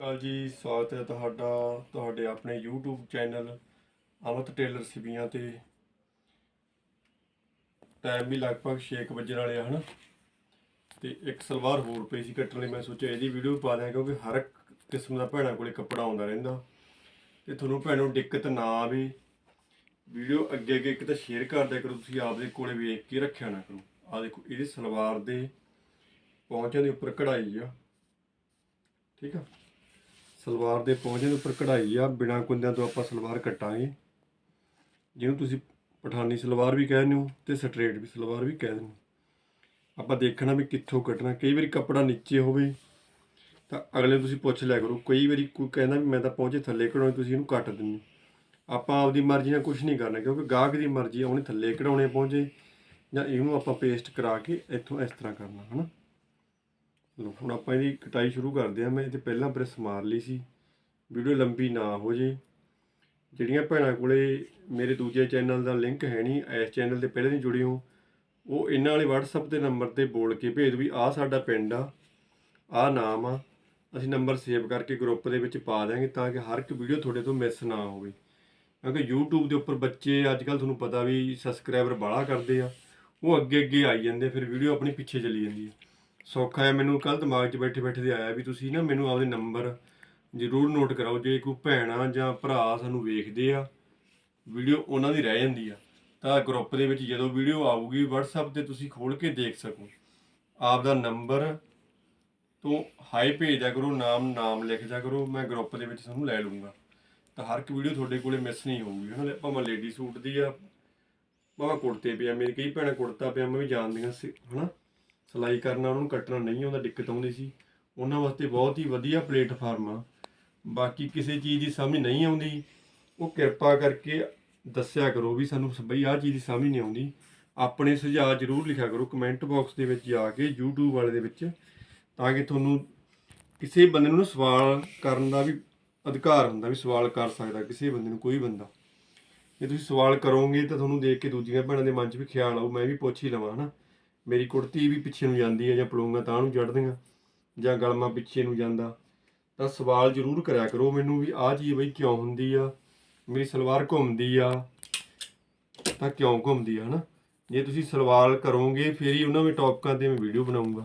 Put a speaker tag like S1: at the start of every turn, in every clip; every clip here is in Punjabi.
S1: ਕਾਲ ਜੀ, ਸਵਾਗਤ ਹੈ ਤੁਹਾਡਾ, ਤੁਹਾਡੇ ਆਪਣੇ YouTube channel Amat tailor Sibian ਤੇ। ਟਾਈਮ ਵੀ ਲਗਭਗ 6 ਵਜੇ ਵਾਲੇ ਆ, ਹਨ? ਤੇ ਇੱਕ ਸਲਵਾਰ ਹੋਰ ਪਈ ਸੀ ਕੱਟਣ ਲਈ, ਮੈਂ ਸੋਚਿਆ ਇਹਦੀ ਵੀਡੀਓ ਪਾ ਦਿਆਂ, ਕਿਉਂਕਿ ਹਰ ਇੱਕ ਕਿਸਮ ਦਾ ਭੈਣਾਂ ਕੋਲੇ ਕੱਪੜਾ ਆਉਂਦਾ ਰਹਿੰਦਾ। ਤੇ ਤੁਹਾਨੂੰ ਭੈਣੋਂ, ਦਿੱਕਤ ਨਾ ਆਵੇ। ਵੀਡੀਓ ਅੱਗੇ ਅੱਗੇ ਇੱਕ ਤਾਂ ਸ਼ੇਅਰ ਕਰ ਦਿਆ ਕਰੋ, ਤੁਸੀਂ ਆਪਦੇ ਕੋਲੇ ਵੇਖ ਕੇ ਰੱਖਿਆ ਨਾ ਕਰੋ। ਆ ਦੇਖੋ, ਇਹਦੀ ਸਲਵਾਰ ਦੇ ਪਹੁੰਚਾਂ ਦੇ ਉੱਪਰ ਕਢਾਈ ਆ। ਠੀਕ ਆ? ਸਲਵਾਰ ਦੇ ਪਹੁੰਚੇ ਦੇ ਉੱਪਰ ਕਢਾਈ ਆ, ਬਿਨਾ ਕੁੰਦਿਆਂ ਤੋਂ ਆਪਾਂ ਸਲਵਾਰ ਕੱਟਾਂਗੇ। ਜਿਹਨੂੰ ਤੁਸੀਂ ਪਠਾਨੀ ਸਲਵਾਰ ਵੀ ਕਹਿੰਦੇ ਹੋ ਤੇ ਸਟ੍ਰੇਟ ਵੀ ਸਲਵਾਰ ਵੀ ਕਹਿੰਦੇ ਹੋ। ਆਪਾਂ ਦੇਖਣਾ ਵੀ ਕਿੱਥੋਂ ਕੱਟਣਾ, ਕਈ ਵਾਰੀ ਕੱਪੜਾ ਨੀਚੇ ਹੋਵੇ ਤਾਂ ਅਗਲੇ ਨੂੰ ਤੁਸੀਂ ਪੁੱਛ ਲਿਆ ਕਰੋ। ਕਈ ਵਾਰੀ ਕੋਈ ਕਹਿੰਦਾ ਵੀ ਮੈਂ ਤਾਂ ਪਹੁੰਚੇ ਥੱਲੇ ਕਢਾਉਣੇ, ਤੁਸੀਂ ਇਹਨੂੰ ਕੱਟ ਦਿੰਦੇ ਆਪਾਂ ਆਪਦੀ ਮਰਜ਼ੀ ਨਾਲ ਕੁਝ ਨਹੀਂ ਕਰਨਾ, ਕਿਉਂਕਿ ਗਾਹਕ ਦੀ ਮਰਜ਼ੀ ਆ, ਉਹਨੇ ਥੱਲੇ ਕਢਾਉਣੇ ਪਹੁੰਚੇ ਜਾਂ ਇਹਨੂੰ ਆਪਾਂ ਪੇਸਟ ਕਰਾ ਕੇ ਇੱਥੋਂ ਇਸ ਤਰ੍ਹਾਂ ਕਰਨਾ, ਹਨਾ? ਲੋ, ਹੁਣ ਆਪਾਂ ਇਹਦੀ ਕਟਾਈ ਸ਼ੁਰੂ ਕਰਦੇ ਹਾਂ। ਮੈਂ ਇਹਦੇ ਪਹਿਲਾਂ ਪ੍ਰੈਸ ਮਾਰ ਲਈ ਸੀ। ਵੀਡੀਓ ਲੰਬੀ ਨਾ ਹੋ ਜੇ। ਜਿਹੜੀਆਂ ਭੈਣਾਂ ਕੋਲੇ ਮੇਰੇ ਦੂਜੇ ਚੈਨਲ ਦਾ ਲਿੰਕ ਹੈ ਨਹੀਂ, ਇਸ ਚੈਨਲ ਦੇ ਪਹਿਲੇ ਨਹੀਂ ਜੁੜੇ ਹੋ, ਉਹ ਇਹਨਾਂ ਵਾਲੇ WhatsApp ਦੇ ਨੰਬਰ ਤੇ ਬੋਲ ਕੇ ਭੇਜ ਦਿਓ ਵੀ ਆਹ ਸਾਡਾ ਪਿੰਡ ਆ, ਆਹ ਨਾਮ ਆ, ਅਸੀਂ ਨੰਬਰ ਸੇਵ ਕਰਕੇ ਗਰੁੱਪ ਦੇ ਵਿੱਚ ਪਾ ਦਿਆਂਗੇ ਤਾਂ ਕਿ ਹਰ ਇੱਕ ਵੀਡੀਓ ਤੁਹਾਡੇ ਤੋਂ ਮਿਸ ਨਾ ਹੋਵੇ। ਕਿਉਂਕਿ YouTube ਦੇ ਉੱਪਰ ਬੱਚੇ ਅੱਜ ਕੱਲ ਤੁਹਾਨੂੰ ਪਤਾ ਵੀ ਸਬਸਕ੍ਰਾਈਬਰ ਬਾਹਲਾ ਕਰਦੇ ਆ, ਉਹ ਅੱਗੇ ਅੱਗੇ ਆਈ ਜਾਂਦੇ ਫਿਰ ਵੀਡੀਓ ਆਪਣੀ ਪਿੱਛੇ ਚਲੀ ਜਾਂਦੀ ਹੈ ਸੌਖਾ ਹੈ, ਮੈਨੂੰ ਕੱਲ ਦਿਮਾਗ 'ਚ ਬੈਠੇ ਬੈਠੇ ਦੇ ਆਇਆ ਵੀ ਤੁਸੀਂ ਨਾ ਮੈਨੂੰ ਆਪਦੇ ਨੰਬਰ ਜ਼ਰੂਰ ਨੋਟ ਕਰਾਓ, ਜੇ ਕੋਈ ਭੈਣਾ ਜਾਂ ਭਰਾ ਸਾਨੂੰ ਵੇਖਦੇ ਆ, ਵੀਡੀਓ ਉਹਨਾਂ ਦੀ ਰਹਿ ਜਾਂਦੀ ਆ। ਤਾਂ ਗਰੁੱਪ ਦੇ ਵਿੱਚ ਜਦੋਂ ਵੀਡੀਓ ਆਊਗੀ, WhatsApp ਤੇ ਤੁਸੀਂ ਖੋਲ ਕੇ ਦੇਖ ਸਕੋ। ਆਪ ਦਾ ਨੰਬਰ ਤੋਂ ਹਾਈ ਭੇਜ ਕਰੋ, ਨਾਮ ਨਾਮ ਲਿਖ ਦਿਆ ਕਰੋ, ਮੈਂ ਗਰੁੱਪ ਦੇ ਵਿੱਚ ਤੁਹਾਨੂੰ ਲੈ ਲੂੰਗਾ ਤਾਂ ਹਰ ਇੱਕ ਵੀਡੀਓ ਤੁਹਾਡੇ ਕੋਲੇ ਮਿਸ ਨਹੀਂ ਹੋਊਗੀ। ਹਨਾ ਭਾਵੇਂ ਲੇਡੀ ਸੂਟ ਦੀ ਆ, ਭਾਵੇਂ ਕੁੜਤੇ ਪਜਾਮੇ ਦੀ, ਕਈ ਭੈਣਾਂ ਕੁੜਤਾ ਪਜਾਮਾ ਵੀ ਜਾਣਦੀਆਂ ਸੀ, ਹਨਾ? ਸਿਲਾਈ ਕਰਨਾ ਉਹਨਾਂ ਨੂੰ ਕੱਟਣਾ ਨਹੀਂ ਆਉਂਦਾ, ਦਿੱਕਤ ਆਉਂਦੀ ਸੀ। ਉਹਨਾਂ ਵਾਸਤੇ ਬਹੁਤ ਹੀ ਵਧੀਆ ਪਲੇਟਫਾਰਮ ਆ। ਬਾਕੀ ਕਿਸੇ ਚੀਜ਼ ਦੀ ਸਮਝ ਨਹੀਂ ਆਉਂਦੀ। ਉਹ ਕਿਰਪਾ ਕਰਕੇ ਦੱਸਿਆ ਕਰੋ ਵੀ ਸਾਨੂੰ ਬਈ ਆਹ ਚੀਜ਼ ਦੀ ਸਮਝ ਨਹੀਂ ਆਉਂਦੀ। ਆਪਣੇ ਸੁਝਾਅ ਜ਼ਰੂਰ ਲਿਖਿਆ ਕਰੋ ਕਮੈਂਟ ਬਾਕਸ ਦੇ ਵਿੱਚ ਜਾ ਕੇ, YouTube ਵਾਲੇ ਦੇ ਵਿੱਚ, ਤਾਂ ਕਿ ਤੁਹਾਨੂੰ ਕਿਸੇ ਬੰਦੇ ਨੂੰ ਸਵਾਲ ਕਰਨ ਦਾ ਵੀ ਅਧਿਕਾਰ ਹੁੰਦਾ ਵੀ ਸਵਾਲ ਕਰ ਸਕਦਾ ਕਿਸੇ ਬੰਦੇ ਨੂੰ, ਕੋਈ ਬੰਦਾ। ਜੇ ਤੁਸੀਂ ਸਵਾਲ ਕਰੋਗੇ ਤਾਂ ਤੁਹਾਨੂੰ ਦੇਖ ਕੇ ਦੂਜੀਆਂ ਭੈਣਾਂ ਦੇ ਮਨ 'ਚ ਵੀ ਖਿਆਲ ਆਊ, ਮੈਂ ਵੀ ਪੁੱਛ ਹੀ ਲਵਾਂ, ਹਨਾ। ਮੇਰੀ ਕੁੜਤੀ ਵੀ ਪਿੱਛੇ ਨੂੰ ਜਾਂਦੀ ਹੈ ਜਾਂ ਪਲੂੰਗਾ ਤਾਂ ਨੂੰ ਚੜ੍ਹਦੀਆਂ ਜਾਂ ਗਲਮਾ ਪਿੱਛੇ ਨੂੰ ਜਾਂਦਾ ਤਾਂ ਸਵਾਲ ਜ਼ਰੂਰ ਕਰਿਆ ਕਰੋ ਮੈਨੂੰ ਵੀ ਆਹ ਚੀਜ਼ ਬਈ ਕਿਉਂ ਹੁੰਦੀ ਆ? ਮੇਰੀ ਸਲਵਾਰ ਘੁੰਮਦੀ ਆ ਤਾਂ ਕਿਉਂ ਘੁੰਮਦੀ ਆ ਹਨਾ? ਜੇ ਤੁਸੀਂ ਸਲਵਾਰ ਕਰੋਗੇ ਫਿਰ ਹੀ ਉਹਨਾਂ ਵਿੱਚ ਟੌਪਿਕਾਂ ਤੇ ਮੈਂ ਵੀਡੀਓ ਬਣਾਉਂਗਾ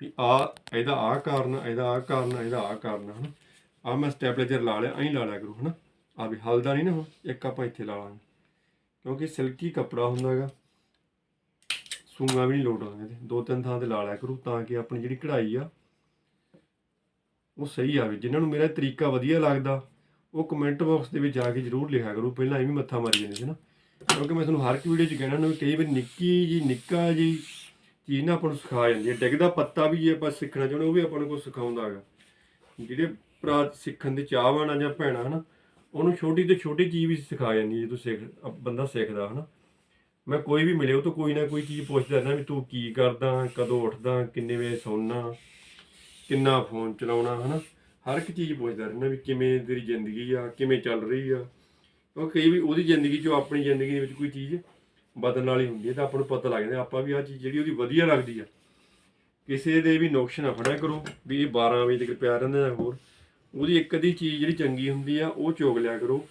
S1: ਵੀ ਆ ਇਹਦਾ ਆਹ ਕਾਰਨ ਇਹਦਾ ਆਹ ਕਾਰਨ ਇਹਦਾ ਆਹ ਕਾਰਨ ਆ, ਹਨਾ? ਆ ਮੈਂ ਸਟੈਪਲੇਜਰ ਲਾ ਲਿਆ ਐਂ ਲਾ ਲਿਆ ਕਰੋ ਹਨਾ? ਆ ਵੀ ਹਲਦਾ ਨਹੀਂ ਨਾ ਹੁਣ ਇੱਕ ਆਪਾਂ ਇੱਥੇ ਲਾ ਲਾਂਗੇ। ਕਿਉਂਕਿ ਸਿਲਕੀ ਕੱਪੜਾ ਹੁੰਦਾ ਹੈਗਾ ਸੂੰਗਾ ਵੀ ਨਹੀਂ ਲੋਟ ਆਉਂਦੇ ਦੋ ਤਿੰਨ ਥਾਂ ਤੇ ਲਾ ਲਿਆ ਕਰੂ ਤਾਂ ਕਿ ਆਪਣੀ ਜਿਹੜੀ ਕਢਾਈ ਆ, ਉਹ ਸਹੀ ਆਵੇ। ਜਿਨ੍ਹਾਂ ਨੂੰ ਮੇਰਾ ਤਰੀਕਾ ਵਧੀਆ ਲੱਗਦਾ, ਉਹ ਕਮੈਂਟ ਬਾਕਸ ਦੇ ਵਿੱਚ ਜਾ ਕੇ ਜਰੂਰ ਲਿਖਿਆ ਕਰੋ। ਪਹਿਲਾਂ ਐਵੇਂ ਮੱਥਾ ਮਾਰੀ ਜਾਂਦੇ ਸੀ ਨਾ। ਕਿਉਂਕਿ ਮੈਂ ਤੁਹਾਨੂੰ ਹਰ ਇੱਕ ਵੀਡੀਓ 'ਚ ਕਹਿਣਾ ਨਾ ਵੀ ਕਈ ਵਾਰ ਨਿੱਕੀ ਜੀ, ਨਿੱਕਾ ਜੀ ਚੀਜ਼ ਨਾ ਆਪਾਂ ਨੂੰ ਸਿਖਾ ਜਾਂਦੀ ਹੈ। ਡਿੱਗਦਾ ਪੱਤਾ ਵੀ ਜੇ ਆਪਾਂ ਸਿੱਖਣਾ ਚਾਹੁੰਦੇ ਉਹ ਵੀ ਆਪਾਂ ਨੂੰ ਕੁਝ ਸਿਖਾਉਂਦਾ ਹੈਗਾ। ਜਿਹੜੇ ਭਰਾ ਸਿੱਖਣ ਦੇ ਚਾਹਵਾਨ ਆ ਜਾਂ ਭੈਣਾਂ ਹਨਾ, ਉਹਨੂੰ ਛੋਟੀ ਤੋਂ ਛੋਟੀ ਚੀਜ਼ ਵੀ ਸਿਖਾ ਜਾਂਦੀ ਹੈ ਤੂੰ ਸਿੱਖ, ਬੰਦਾ ਸਿੱਖਦਾ ਹਨਾ। ਮੈਂ ਕੋਈ ਵੀ ਮਿਲੇ ਉਹ ਤੋਂ ਕੋਈ ਨਾ ਕੋਈ ਚੀਜ਼ ਪੁੱਛਦਾ ਰਹਿਣਾ ਵੀ ਤੂੰ ਕੀ ਕਰਦਾ, ਕਦੋਂ ਉੱਠਦਾ, ਕਿੰਨੇ ਵਜੇ ਸੌਣਾ, ਕਿੰਨਾ ਫੋਨ ਚਲਾਉਣਾ, ਹਨਾ? ਹਰ ਇੱਕ ਚੀਜ਼ ਪੁੱਛਦਾ ਰਹਿਣਾ ਵੀ ਕਿਵੇਂ ਤੇਰੀ ਜ਼ਿੰਦਗੀ ਆ, ਕਿਵੇਂ ਚੱਲ ਰਹੀ ਆ। ਉਹ ਕਈ ਵੀ ਉਹਦੀ ਜ਼ਿੰਦਗੀ ਚੋਂ ਆਪਣੀ ਜ਼ਿੰਦਗੀ ਦੇ ਵਿੱਚ ਕੋਈ ਚੀਜ਼ ਬਦਲਣ ਵਾਲੀ ਹੁੰਦੀ ਹੈ ਤਾਂ ਆਪਾਂ ਨੂੰ ਪਤਾ ਲੱਗ ਜਾਂਦਾ, ਆਪਾਂ ਵੀ ਆ ਚੀਜ਼ ਜਿਹੜੀ ਉਹਦੀ ਵਧੀਆ ਲੱਗਦੀ ਆ। ਕਿਸੇ ਦੇ ਵੀ ਨੁਕਸ ਨਾ ਫੜਿਆ ਕਰੋ, ਵੀ ਇਹ 12 ਵਜੇ ਤੱਕ ਪਿਆ ਰਹਿੰਦਾ ਜਾਂ ਹੋਰ। ਉਹਦੀ ਇੱਕ ਅੱਧੀ ਚੀਜ਼ ਜਿਹੜੀ ਚੰਗੀ ਹੁੰਦੀ ਆ, ਉਹ ਚੋਗ ਲਿਆ ਕਰੋ।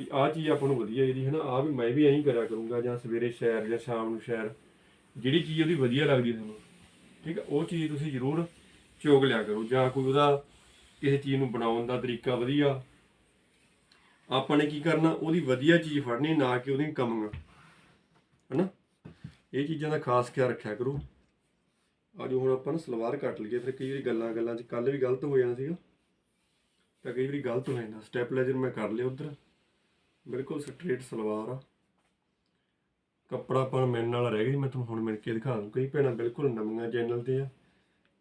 S1: ਵੀ ਆਹ ਚੀਜ਼ ਆਪਾਂ ਨੂੰ ਵਧੀਆ ਇਹਦੀ ਹੈ ਨਾ ਆ ਵੀ ਮੈਂ ਵੀ ਐਂ ਕਰਿਆ ਕਰੂੰਗਾ, ਜਾਂ ਸਵੇਰੇ ਸ਼ੈਰ ਜਾਂ ਸ਼ਾਮ ਨੂੰ ਸ਼ੈਰ ਜਿਹੜੀ ਚੀਜ਼ ਉਹਦੀ ਵਧੀਆ ਲੱਗਦੀ ਤੁਹਾਨੂੰ, ਠੀਕ ਹੈ ਉਹ ਚੀਜ਼ ਤੁਸੀਂ ਜ਼ਰੂਰ ਚੋਗ ਲਿਆ ਕਰੋ, ਜਾਂ ਕੋਈ ਉਹਦਾ ਕਿਸੇ ਚੀਜ਼ ਨੂੰ ਬਣਾਉਣ ਦਾ ਤਰੀਕਾ ਵਧੀਆ। ਆਪਾਂ ਨੇ ਕੀ ਕਰਨਾ? ਉਹਦੀ ਵਧੀਆ ਚੀਜ਼ ਫੜਨੀ, ਨਾ ਕਿ ਉਹਦੀ ਕਮੀਆਂ, ਹਨਾ? ਇਹ ਚੀਜ਼ਾਂ ਦਾ ਖਾਸ ਖਿਆਲ ਰੱਖਿਆ ਕਰੋ। ਅੱਜ ਹੁਣ ਆਪਾਂ ਨਾ ਸਲਵਾਰ ਕੱਟ ਲਈਏ, ਫਿਰ ਕਈ ਵਾਰੀ ਗੱਲਾਂ ਗੱਲਾਂ 'ਚ ਕੱਲ ਵੀ ਗਲਤ ਹੋ ਜਾਣਾ ਸੀਗਾ। ਤਾਂ ਕਈ ਵਾਰੀ ਗਲਤ ਹੋ ਜਾਂਦਾ। ਸਟੈਪਲਾਈਜ਼ਰ ਮੈਂ ਕਰ ਲਿਆ ਉਧਰ। ਬਿਲਕੁਲ ਸਟ੍ਰੇਟ ਸਲਵਾਰ ਆ। ਕੱਪੜਾ ਆਪਾਂ ਨੂੰ ਮਿਲਣ ਵਾਲਾ ਰਹਿ ਗਿਆ ਸੀ, ਮੈਂ ਤੁਹਾਨੂੰ ਹੁਣ ਮਿਲ ਕੇ ਦਿਖਾ ਦੂੰ ਕਈ ਭੈਣਾਂ ਬਿਲਕੁਲ ਨਵੀਆਂ ਚੈਨਲ ਤੇ ਆ।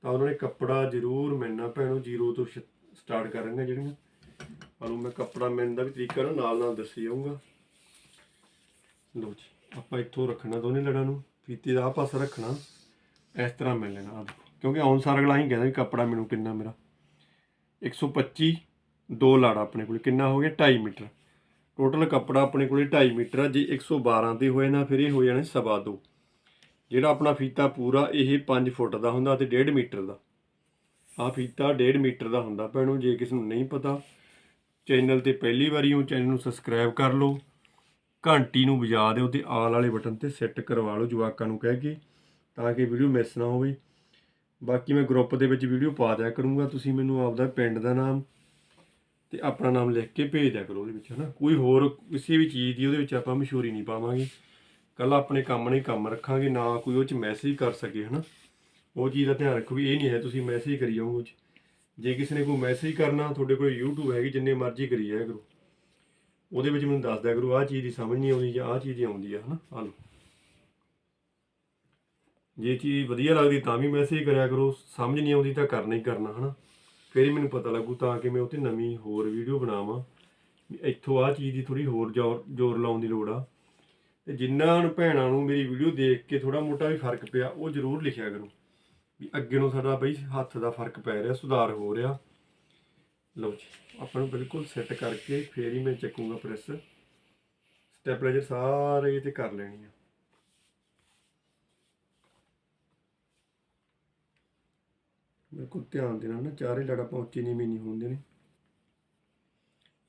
S1: ਤਾਂ ਉਹਨਾਂ ਨੇ ਕੱਪੜਾ ਜ਼ਰੂਰ ਮਿਲਣਾ ਭੈਣੋ ਜ਼ੀਰੋ ਤੋਂ ਸਟਾਰਟ ਕਰਾਂਗੇ ਜਿਹੜੀਆਂ। ਤੁਹਾਨੂੰ ਮੈਂ ਕੱਪੜਾ ਮਿਲਣ ਦਾ ਵੀ ਤਰੀਕਾ ਨਾ ਨਾਲ ਨਾਲ ਦੱਸੀ ਜਾਊਂਗਾ। ਲਓ ਜੀ ਆਪਾਂ ਇੱਥੋਂ ਰੱਖਣਾ ਦੋਨੇ ਲੜਾਂ ਨੂੰ। ਫੀਤੇ ਦਾ ਆਹ ਪਾਸਾ ਰੱਖਣਾ। ਇਸ ਤਰ੍ਹਾਂ ਮਿਲ ਲੈਣਾ ਆਹ ਕਿਉਂਕਿ ਆਉਣ ਸਾਰ ਅਗਲਾ ਹੀ ਕਹਿੰਦਾ ਵੀ ਕੱਪੜਾ ਮੈਨੂੰ ਕਿੰਨਾ ਮੇਰਾ। 125 ਦੋ ਲਾੜਾ ਆਪਣੇ ਕੋਲ। ਕਿੰਨਾ ਹੋ ਗਿਆ? 2.5 ਮੀਟਰ। ਟੋਟਲ ਕੱਪੜਾ ਆਪਣੇ ਕੋਲੇ 2.5 ਮੀਟਰ ਆ, ਜੇ 112 ਤੇ ਹੋਏ ਨਾ ਫਿਰ ਇਹ ਹੋ ਜਾਣੇ ਸਵਾ ਦੋ। ਜਿਹੜਾ ਆਪਣਾ ਫੀਤਾ ਪੂਰਾ ਇਹ 5 ਫੁੱਟ ਦਾ ਹੁੰਦਾ ਤੇ 1.5 ਮੀਟਰ ਦਾ। ਆ ਫੀਤਾ 1.5 ਮੀਟਰ ਦਾ ਹੁੰਦਾ ਭੈਣੋ, ਜੇ ਕਿਸੇ ਨੂੰ ਨਹੀਂ ਪਤਾ, ਚੈਨਲ ਤੇ ਪਹਿਲੀ ਵਾਰੀ ਹੋ, ਚੈਨਲ ਨੂੰ ਸਬਸਕ੍ਰਾਈਬ ਕਰ ਲਓ, ਘੰਟੀ ਨੂੰ ਵਜਾ ਦਿਓ ਤੇ ਆਲ ਵਾਲੇ ਬਟਨ ਤੇ ਸੈੱਟ ਕਰਵਾ ਲਓ ਜਵਾਕਾਂ ਨੂੰ ਕਹਿ ਕੇ, ਤਾਂ ਕਿ ਵੀਡੀਓ ਮਿਸ ਨਾ ਹੋਵੇ। ਬਾਕੀ ਮੈਂ ਗਰੁੱਪ ਦੇ ਵਿੱਚ ਵੀਡੀਓ ਪਾ ਦਿਆ ਕਰੂੰਗਾ, ਤੁਸੀਂ ਮੈਨੂੰ ਆਪਦਾ ਪਿੰਡ ਦਾ ਨਾਮ ਤੇ ਆਪਣਾ ਨਾਮ ਲਿਖ ਕੇ ਭੇਜ ਦਿਆ ਕਰੋ ਉਹਦੇ ਵਿੱਚ, ਹਨਾ? ਕੋਈ ਹੋਰ ਕਿਸੇ ਵੀ ਚੀਜ਼ ਦੀ ਉਹਦੇ ਵਿੱਚ ਆਪਾਂ ਮਸ਼ਹੂਰੀ ਨਹੀਂ ਪਾਵਾਂਗੇ। ਕੱਲ ਆਪਣੇ ਕੰਮ ਨਹੀਂ ਕੰਮ ਰੱਖਾਂਗੇ, ਨਾ ਕੋਈ ਉਹ ਚ ਮੈਸੇਜ ਕਰ ਸਕੇ, ਹਨਾ? ਉਹ ਚੀਜ਼ ਦਾ ਧਿਆਨ ਰੱਖੋ ਵੀ ਇਹ ਨਹੀਂ ਹੈ ਤੁਸੀਂ ਮੈਸੇਜ ਕਰੀ ਜਾਓ ਉਹ 'ਚ। ਜੇ ਕਿਸੇ ਨੇ ਕੋਈ ਮੈਸੇਜ ਕਰਨਾ, ਤੁਹਾਡੇ ਕੋਲ YouTube ਹੈਗੀ, ਜਿੰਨੇ ਮਰਜ਼ੀ ਕਰੀ ਜਾਇਆ ਕਰੋ। ਉਹਦੇ ਵਿੱਚ ਮੈਨੂੰ ਦੱਸ ਦਿਆ ਕਰੋ, ਆਹ ਚੀਜ਼ ਦੀ ਸਮਝ ਨਹੀਂ ਆਉਂਦੀ ਜਾਂ ਆਹ ਚੀਜ਼ ਦੀ ਆਉਂਦੀ ਆ, ਹਨਾ? ਆ ਲਓ। ਜੇ ਚੀਜ਼ ਵਧੀਆ ਲੱਗਦੀ ਤਾਂ ਵੀ ਮੈਸੇਜ ਕਰਿਆ ਕਰੋ, ਸਮਝ ਨਹੀਂ ਆਉਂਦੀ ਤਾਂ ਕਰਨਾ ਹੀ ਕਰਨਾ, ਹਨਾ? ਫਿਰ ਹੀ ਮੈਨੂੰ ਪਤਾ ਲੱਗੂ ਤਾਂ ਕਿ ਮੈਂ ਉੱਤੇ ਨਵੀਂ ਹੋਰ ਵੀਡੀਓ ਬਣਾਵਾਂ। ਵੀ ਇੱਥੋਂ ਆਹ ਚੀਜ਼ ਦੀ ਥੋੜੀ ਹੋਰ ਜ਼ੋਰ ਜ਼ੋਰ ਲਾਉਣ ਦੀ ਲੋੜ ਆ। ਤੇ ਜਿਨ੍ਹਾਂ ਨੂੰ ਭੈਣਾਂ ਨੂੰ ਮੇਰੀ ਵੀਡੀਓ ਦੇਖ ਕੇ ਥੋੜਾ ਮੋਟਾ ਵੀ ਫ਼ਰਕ ਪਿਆ, ਉਹ ਜ਼ਰੂਰ ਲਿਖਿਆ ਕਰੋ। ਵੀ ਅੱਗੇ ਨੂੰ ਸਾਡਾ ਬਈ ਹੱਥ ਦਾ ਫ਼ਰਕ ਪੈ ਰਿਹਾ, ਸੁਧਾਰ ਹੋ ਰਿਹਾ। ਲਓ ਜੀ, ਆਪਾਂ ਨੂੰ ਬਿਲਕੁਲ ਸੈੱਟ ਕਰਕੇ ਫੇਰ ਹੀ ਮੈਂ ਚੱਕੂਗਾ ਪ੍ਰੈਸ ਸਟੈਪਲਾਈਜ਼ਰ ਸਾਰੇ ਇਹ ਤੇ ਕਰ ਲੈਣੀ ਆ। ਬਿਲਕੁਲ ਧਿਆਨ ਦੇਣਾ ਨਾ, ਚਾਰੇ ਲੜਾ ਪਹੁੰਚੀ ਨਹੀਂ ਨਹੀਂ ਹੁੰਦੇ ਨੇ